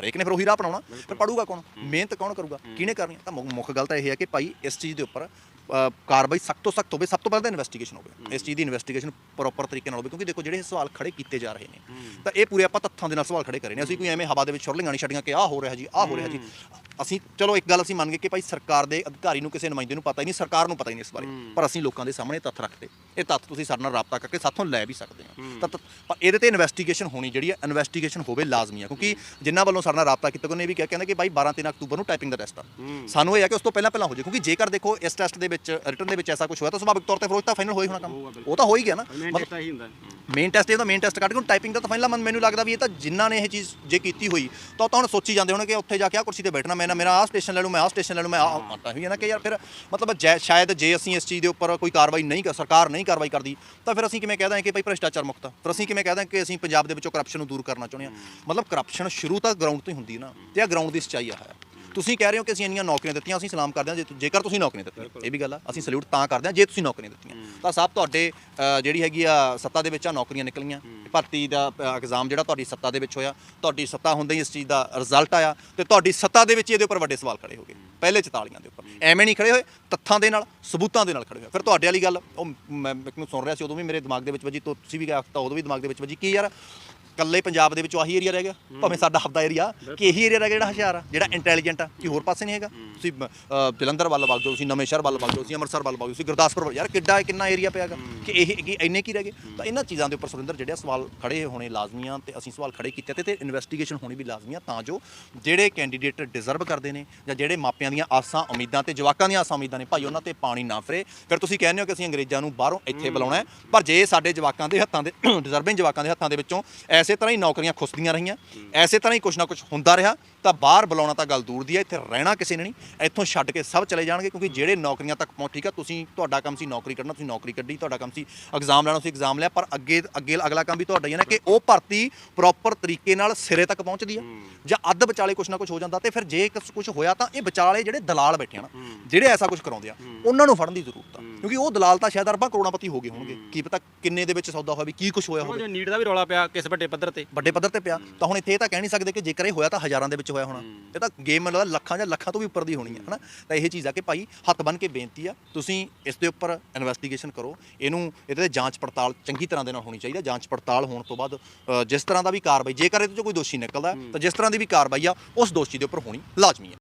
ਹਰੇਕ ਨੇ ਫਿਰ ਉਹੀ ਰਾਹ ਅਪਣਾਉਣਾ ਫਿਰ ਪੜੂਗਾ ਕੌਣ? ਮਿਹਨਤ ਕੌਣ ਕਰੂਗਾ? ਕਿਹਨੇ ਕਰਨੀ? ਤਾਂ ਮੁੱਖ- ਮੁੱਖ ਗੱਲ ਤਾਂ ਇਹ ਹੈ ਕਿ ਭਾਈ ਇਸ ਚੀਜ਼ ਦੇ ਉੱਪਰ ਕਾਰਵਾਈ ਸਖਤ ਤੋਂ ਸਖਤ ਹੋਵੇ ਸਭ ਤੋਂ ਪਹਿਲਾਂ ਤਾਂ ਇਨਵੈਸਟੀਗੇਸ਼ਨ ਹੋਵੇ। ਇਸ ਚੀਜ਼ ਦੀ ਇਨਵੈਸਟੀਗੇਸ਼ਨ ਪ੍ਰੋਪਰ ਤਰੀਕੇ ਨਾਲ ਹੋਵੇ ਕਿਉਂਕਿ ਦੇਖੋ ਜਿਹੜੇ ਸਵਾਲ ਖੜੇ ਕੀਤੇ ਜਾ ਰਹੇ ਨੇ ਤਾਂ ਇਹ ਪੂਰੇ ਆਪਾਂ ਤੱਥਾਂ ਦੇ ਨਾਲ ਸਵਾਲ ਖੜੇ ਕਰੇ ਨੇ। ਅਸੀਂ ਕੋਈ ਐਵੇਂ ਹਵਾ ਦੇ ਵਿੱਚ ਛੁਰਲੀਆਂ ਨਹੀਂ ਛੱਡੀਆਂ ਕਿ ਆਹ ਹੋ ਰਿਹਾ ਜੀ ਆਹ ਹੋ ਰਿਹਾ ਜੀ। ਅਸੀਂ ਚਲੋ ਇੱਕ ਗੱਲ ਅਸੀਂ ਮੰਨ ਗਏ ਕਿ ਭਾਈ ਸਰਕਾਰ ਦੇ ਅਧਿਕਾਰੀ ਨੂੰ ਕਿਸੇ ਨੁਮਾਇੰਦੇ ਨੂੰ ਪਤਾ ਹੀ ਨਹੀਂ ਸਰਕਾਰ ਨੂੰ ਪਤਾ ਹੀ ਨਹੀਂ ਇਸ ਬਾਰੇ। ਪਰ ਅਸੀਂ ਲੋਕਾਂ ਦੇ ਸਾਹਮਣੇ ਤੱਥ ਰੱਖਦੇ ਇਹ ਤੱਥ ਤੁਸੀਂ ਸਾਡੇ ਨਾਲ ਰਾਬਤਾ ਕਰਕੇ ਸਾਥੋਂ ਲੈ ਵੀ ਸਕਦੇ ਹੋ। ਤਾਂ ਪਰ ਇਹਦੇ ਤੇ ਇਨਵੈਸਟੀਗੇਸ਼ਨ ਹੋਣੀ ਜਿਹੜੀ ਹੈ ਇਨਵੈਸਟੀਗੇਸ਼ਨ ਹੋਵੇ ਲਾਜ਼ਮੀ ਹੈ ਕਿਉਂਕਿ ਜਿਨ੍ਹਾਂ ਵੱਲੋਂ ਸਾਡੇ ਨਾਲ ਰਾਬਤਾ ਕੀਤਾ ਉਹਨੇ ਵੀ ਕਿਹਾ ਕਹਿੰਦੇ ਕਿ ਭਾਈ 12 3 ਅਕਤੂਬਰ ਨੂੰ ਟਾਈਪਿੰਗ ਦਾ ਟੈਸਟ ਆ। ਸਾਨੂੰ ਇਹ ਹੈ ਕਿ ਉਸ ਤੋਂ ਪਹਿਲਾਂ ਪਹਿਲਾਂ ਹੋ ਜਾਏ ਕਿਉਂਕਿ ਜੇਕਰ ਦੇਖੋ ਇਸ ਟੈਸਟ ਦੇ ਵਿੱਚ ਰਿਟਰਨ ਦੇ ਵਿੱਚ ਐਸਾ ਕੁਝ ਹੋਇਆ ਤਾਂ ਸੁਭਾਵਿਕ ਤੌਰ ਤੇ ਫਿਰ ਉਹ ਤਾਂ ਫਾਈਨਲ ਹੋਈ ਹੋਣਾ ਕੰਮ। ਉਹ ਤਾਂ ਹੋ ਹੀ ਗਿਆ ਨਾ। ਮੇਨ ਮਤਲਬ ਡੇਟਾ ਹੀ ਹੁੰਦਾ। ਮੇਨ ਟੈਸਟ ਇਹਦਾ ਮੇਨ ਟੈਸਟ ਕੱਢ ਕੇ ਟਾਈਪਿੰਗ ਦਾ ਤਾਂ ਫਾਈਨਲ ਮੈਨੂੰ ਲੱਗਦਾ ਵੀ ਇਹ ਤਾਂ ਜਿਨ੍ਹਾਂ ਨੇ ਇਹ ਚੀਜ਼ ਜੇ ਕੀਤੀ ਹੋਈ ਤਾਂ ਤਾਂ ਹੁਣ ਸੋਚੀ ਜਾਂਦੇ ਹੋਣੇ ਕਿ ਉੱਥੇ ਜਾ ਕੇ ਆ ਕੁਰਸੀ ਤੇ ਬੈਠਣਾ ਮੈਂ ਨਾ ਮੇਰਾ ਆਹ ਸਟੇਸ਼ਨ ਲੈ ਲੂ ਮੈਂ ਆਹ ਸਟੇਸ਼ਨ ਲੈ ਲੂ ਮੈਂ ਆਹ ਤਾਂ ਵੀ ਹੈ ਨਾ ਕਿ ਯਾਰ ਫਿਰ ਮਤਲਬ ਸ਼ਾਇਦ ਜੇ ਅਸੀਂ ਇਸ ਚੀਜ਼ ਦੇ ਉੱਪਰ ਕੋਈ ਕਾਰਵਾਈ ਨਹੀਂ ਕਰ ਸਰਕਾਰ ਨਹੀਂ ਕਾਰਵਾਈ ਕਰਦੀ, ਤਾਂ ਫਿਰ ਅਸੀਂ ਕਿਵੇਂ ਕਹਿ ਦਾਂਗੇ ਕਿ ਭਾਈ ਭ੍ਰਿਸ਼ਟਾਚਾਰ ਮੁਕਤ ਆ? ਫਿਰ ਅਸੀਂ ਕਿਵੇਂ ਕਹਿ ਦਾਂਗੇ ਕਿ ਅਸੀਂ ਪੰਜਾਬ ਦੇ ਵਿੱਚੋਂ ਕਰਪਸ਼ਨ ਨੂੰ ਦੂਰ ਕਰਨਾ ਚਾਹੁੰਦੇ ਹਾਂ ਮਤਲਬ ਕਰਪਸ਼ਨ ਸ਼ੁਰੂ ਤਾਂ ਗਰਾਊਂਡ ਤੋਂ ਹੀ ਹੁੰਦੀ ਨਾ, ਤੇ ਆ ਗਰਾਊਂਡ ਦੀ ਸੱਚਾਈ ਆ ਹੈ। ਤੁਸੀਂ ਕਹਿ ਰਹੇ ਹੋ ਕਿ ਅਸੀਂ ਇੰਨੀਆਂ ਨੌਕਰੀਆਂ ਦਿੱਤੀਆਂ ਅਸੀਂ ਸਲਾਮ ਕਰਦੇ ਹਾਂ ਜੇ ਜੇਕਰ ਤੁਸੀਂ ਨੌਕਰੀਆਂ ਦਿੱਤੀਆਂ ਇਹ ਵੀ ਗੱਲ ਆ ਅਸੀਂ ਸਲੂਟ ਤਾਂ ਕਰਦੇ ਹਾਂ ਜੇ ਤੁਸੀਂ ਨੌਕਰੀਆਂ ਦਿੱਤੀਆਂ। ਤਾਂ ਸਾਹਿਬ ਤੁਹਾਡੇ ਜਿਹੜੀ ਹੈਗੀ ਆ ਸੱਤਾ ਦੇ ਵਿੱਚ ਆ ਨੌਕਰੀਆਂ ਨਿਕਲੀਆਂ। ਭਰਤੀ ਦਾ ਐਗਜ਼ਾਮ ਜਿਹੜਾ ਤੁਹਾਡੀ ਸੱਤਾ ਦੇ ਵਿੱਚ ਹੋਇਆ ਤੁਹਾਡੀ ਸੱਤਾ ਹੁੰਦੇ ਹੀ ਇਸ ਚੀਜ਼ ਦਾ ਰਿਜ਼ਲਟ ਆਇਆ ਤੇ ਤੁਹਾਡੀ ਸੱਤਾ ਦੇ ਵਿੱਚ ਇਹਦੇ ਉੱਪਰ ਵੱਡੇ ਸਵਾਲ ਖੜੇ ਹੋ ਗਏ ਪਹਿਲੇ 44 ਦੇ ਉੱਪਰ। ਐਵੇਂ ਨਹੀਂ ਖੜੇ ਹੋਏ ਤੱਥਾਂ ਦੇ ਨਾਲ ਸਬੂਤਾਂ ਦੇ ਨਾਲ ਖੜੇ ਹੋਏ। ਫਿਰ ਤੁਹਾਡੇ ਵਾਲੀ ਗੱਲ ਉਹ ਮੈਂ ਮੈਨੂੰ ਸੁਣ ਰਿਹਾ ਸੀ ਉਦੋਂ ਵੀ ਮੇਰੇ ਦਿਮਾਗ ਦੇ ਵਿੱਚ ਵੱਜੀ ਤੋਂ ਤੁਸੀਂ ਵੀ ਕਿਹਾ ਤਾਂ ਉਦੋਂ ਵੀ ਦਿਮਾਗ ਦੇ ਵਿੱਚ ਵੱਜੀ ਕੀ ਯਾਰ ਕੱਲੇ ਪੰਜਾਬ ਦੇ ਵਿੱਚੋਂ ਆਹੀ ਏਰੀਆ ਰਹਿ ਗਿਆ ਭਾਵੇਂ ਸਾਡਾ ਆਪਦਾ ਏਰੀਆ ਕਿ ਇਹੀ ਏਰੀਆ ਰਹਿ ਗਿਆ ਜਿਹੜਾ ਹੁਸ਼ਿਆਰ ਆ ਜਿਹੜਾ ਇੰਟੈਲੀਜੈਂਟ ਆ ਕਿ ਹੋਰ ਪਾਸੇ ਨਹੀਂ ਹੈਗਾ। ਤੁਸੀਂ ਜਲੰਧਰ ਵੱਲ ਵਗ ਜਾਓ ਤੁਸੀਂ ਨਵੇਂ ਸ਼ਹਿਰ ਵੱਲ ਵਗ ਜਾਓ ਤੁਸੀਂ ਅੰਮ੍ਰਿਤਸਰ ਵੱਲ ਵਗ ਜਾਓ ਤੁਸੀਂ ਗੁਰਦਾਸਪੁਰ ਵੱਲ- ਯਾਰ ਕਿੱਡਾ ਕਿੰਨਾ ਏਰੀਆ ਪਿਆਗਾ ਕਿ ਇਹ ਕਿ ਇੰਨੇ ਕੀ ਰਹਿ ਗਏ? ਤਾਂ ਇਹਨਾਂ ਚੀਜ਼ਾਂ ਦੇ ਉੱਪਰ ਸੁਰਿੰਦਰ ਜਿਹੜੇ ਸਵਾਲ ਖੜੇ ਹੋਣੇ ਲਾਜ਼ਮੀ ਆ ਤੇ ਅਸੀਂ ਸਵਾਲ ਖੜੇ ਕੀਤੇ ਤੇ ਤੇ ਇਨਵੈਸਟੀਗੇਸ਼ਨ ਹੋਣੀ ਵੀ ਲਾਜ਼ਮੀ ਆ ਤਾਂ ਜੋ ਜਿਹੜੇ ਕੈਂਡੀਡੇਟ ਡਿਜ਼ਰਵ ਕਰਦੇ ਨੇ ਜਾਂ ਜਿਹੜੇ ਮਾਪਿਆਂ ਦੀਆਂ ਆਸਾਂ ਉਮੀਦਾਂ ਤੇ ਜਵਾਕਾਂ ਦੀਆਂ ਆਸਾਂ ਉਮੀਦਾਂ ਨੇ ਭਾਈ ਉਹਨਾਂ ਤੇ ਪਾਣੀ ਨਾ ਫਿਰੇ। ਫਿਰ ਤੁਸੀਂ ਕਹਿੰਦੇ ਹੋ ਕਿ ਅਸੀਂ ਅੰਗਰੇਜ਼ਾਂ ਨੂੰ ਬਾਹਰੋਂ ਇੱਥੇ ਬੁਲਾਉਣਾ ਪਰ ਜੇ ਸਾਡੇ ਜਵਾਕਾਂ ਦੇ ਹੱਥਾਂ ਦੇ ਡਿਜ਼ਰਵਿੰਗ ਜਵਾਕਾਂ ਦੇ ਹੱਥਾਂ ਦੇ ਵਿੱਚੋਂ ਐਸੇ ਤਰ੍ਹਾਂ ਹੀ ਨੌਕਰੀਆਂ ਖੁੱਸਦੀਆਂ ਰਹੀਆਂ ਐਸੇ ਤਰ੍ਹਾਂ ਹੀ ਕੁਛ ਨਾ ਕੁਛ ਹੁੰਦਾ ਰਿਹਾ ਤਾਂ ਬਾਹਰ ਬੁਲਾਉਣਾ ਤਾਂ ਗੱਲ ਦੂਰ ਦੀ ਹੈ ਇੱਥੇ ਰਹਿਣਾ ਕਿਸੇ ਨੇ ਨਹੀਂ ਇੱਥੋਂ ਛੱਡ ਕੇ ਸਭ ਚਲੇ ਜਾਣਗੇ ਕਿਉਂਕਿ ਜਿਹੜੇ ਨੌਕਰੀਆਂ ਤੱਕ ਪਹੁੰਚ ਠੀਕ ਆ ਤੁਸੀਂ ਤੁਹਾਡਾ ਕੰਮ ਸੀ ਨੌਕਰੀ ਕੱਢਣਾ ਤੁਸੀਂ ਨੌਕਰੀ ਕੱਢੀ ਤੁਹਾਡਾ ਕੰਮ ਸੀ ਐਗਜ਼ਾਮ ਲੈਣਾ ਤੁਸੀਂ ਐਗਜ਼ਾਮ ਲਿਆ ਪਰ ਅੱਗੇ ਅੱਗੇ ਅਗਲਾ ਕੰਮ ਵੀ ਤੁਹਾਡਾ ਹੀ ਹੈ ਨਾ ਕਿ ਉਹ ਭਰਤੀ ਪ੍ਰੋਪਰ ਤਰੀਕੇ ਨਾਲ ਸਿਰੇ ਤੱਕ ਪਹੁੰਚਦੀ ਆ ਜਾਂ ਅੱਧ ਵਿਚਾਲੇ ਕੁਛ ਨਾ ਕੁਛ ਹੋ ਜਾਂਦਾ ਤੇ ਫਿਰ ਜੇ ਕੁਝ ਹੋਇਆ ਤਾਂ ਇਹ ਵਿਚਾਲੇ ਜਿਹੜੇ ਦਲਾਲ ਬੈਠੇ ਆ ਨਾ ਜਿਹੜੇ ਐਸਾ ਕੁਝ ਕਰਾਉਂਦੇ ਆ ਉਹਨਾਂ ਨੂੰ ਫੜਨ ਦੀ ਜ਼ਰੂਰਤ ਆ ਕਿਉਂਕਿ ਉਹ ਦਲਾਲ ਤਾਂ ਸ਼ਾਇਦ ਅਰਬਾਂ ਕਰੋੜਾਪਤੀ ਹੋ ਗਏ ਹੋਣਗੇ ਕੀ ਪਤਾ ਕਿੰਨੇ ਦੇ ਵਿੱਚ ਸੌਦਾ ਹੋਇਆ ਵੀ ਕੀ ਕੁਝ ਹੋਇਆ ਹੋਵੇ। ਨੀਟ ਦਾ ਵੀ ਰੌਲਾ ਪਿਆ ਕਿਸ ਵੱਡੇ ਪੱਧਰ ਤੇ। ਵੱਡੇ ਪੱਧਰ ਤੇ ਪਿਆ। ਤਾਂ ਹੁਣ ਇੱਥੇ ਇਹ ਤਾਂ ਕਹਿ ਨਹੀਂ ਸਕਦੇ ਕਿ ਜੇਕਰ ਇਹ ਹੋਇਆ ਤਾਂ ਹਜ਼ਾਰਾਂ ਦੇ ਵਿੱਚ ਹੋਇਆ ਹੋਣਾ। ਇਹ ਤਾਂ ਗੇਮ ਮਤਲਬ ਲੱਖਾਂ ਜਾਂ ਲੱਖਾਂ ਤੋਂ ਵੀ ਉੱਪਰ ਦੀ ਹੋਣੀ ਹੈ ਹਨਾ? ਤਾਂ ਇਹ ਚੀਜ਼ ਆ ਕਿ ਭਾਈ ਹੱਥ ਬੰਨ ਕੇ ਬੇਨਤੀ ਆ, ਤੁਸੀਂ ਇਸ ਦੇ ਉੱਪਰ ਇਨਵੈਸਟੀਗੇਸ਼ਨ ਕਰੋ। ਇਹਨੂੰ ਇਹਦੇ ਤੇ ਜਾਂਚ ਪੜਤਾਲ ਚੰਗੀ ਤਰ੍ਹਾਂ ਦੇ ਨਾਲ ਹੋਣੀ ਚਾਹੀਦੀ ਹੈ ਜਾਂਚ ਪੜਤਾਲ ਹੋਣ ਤੋਂ ਬਾਅਦ ਜਿਸ ਤਰ੍ਹਾਂ ਦਾ ਵੀ ਕਾਰਵਾਈ, ਜੇਕਰ ਇਹਦੇ ਚੋਂ ਕੋਈ ਦੋਸ਼ੀ ਨਿਕਲਦਾ, ਤਾਂ ਜਿਸ ਤਰ੍ਹਾਂ ਦੀ ਵੀ ਕਾਰਵਾਈ ਆ, ਉਸ ਦੋਸ਼ੀ ਦੇ ਉੱਪਰ ਹੋਣੀ ਲਾਜ਼ਮੀ ਹੈ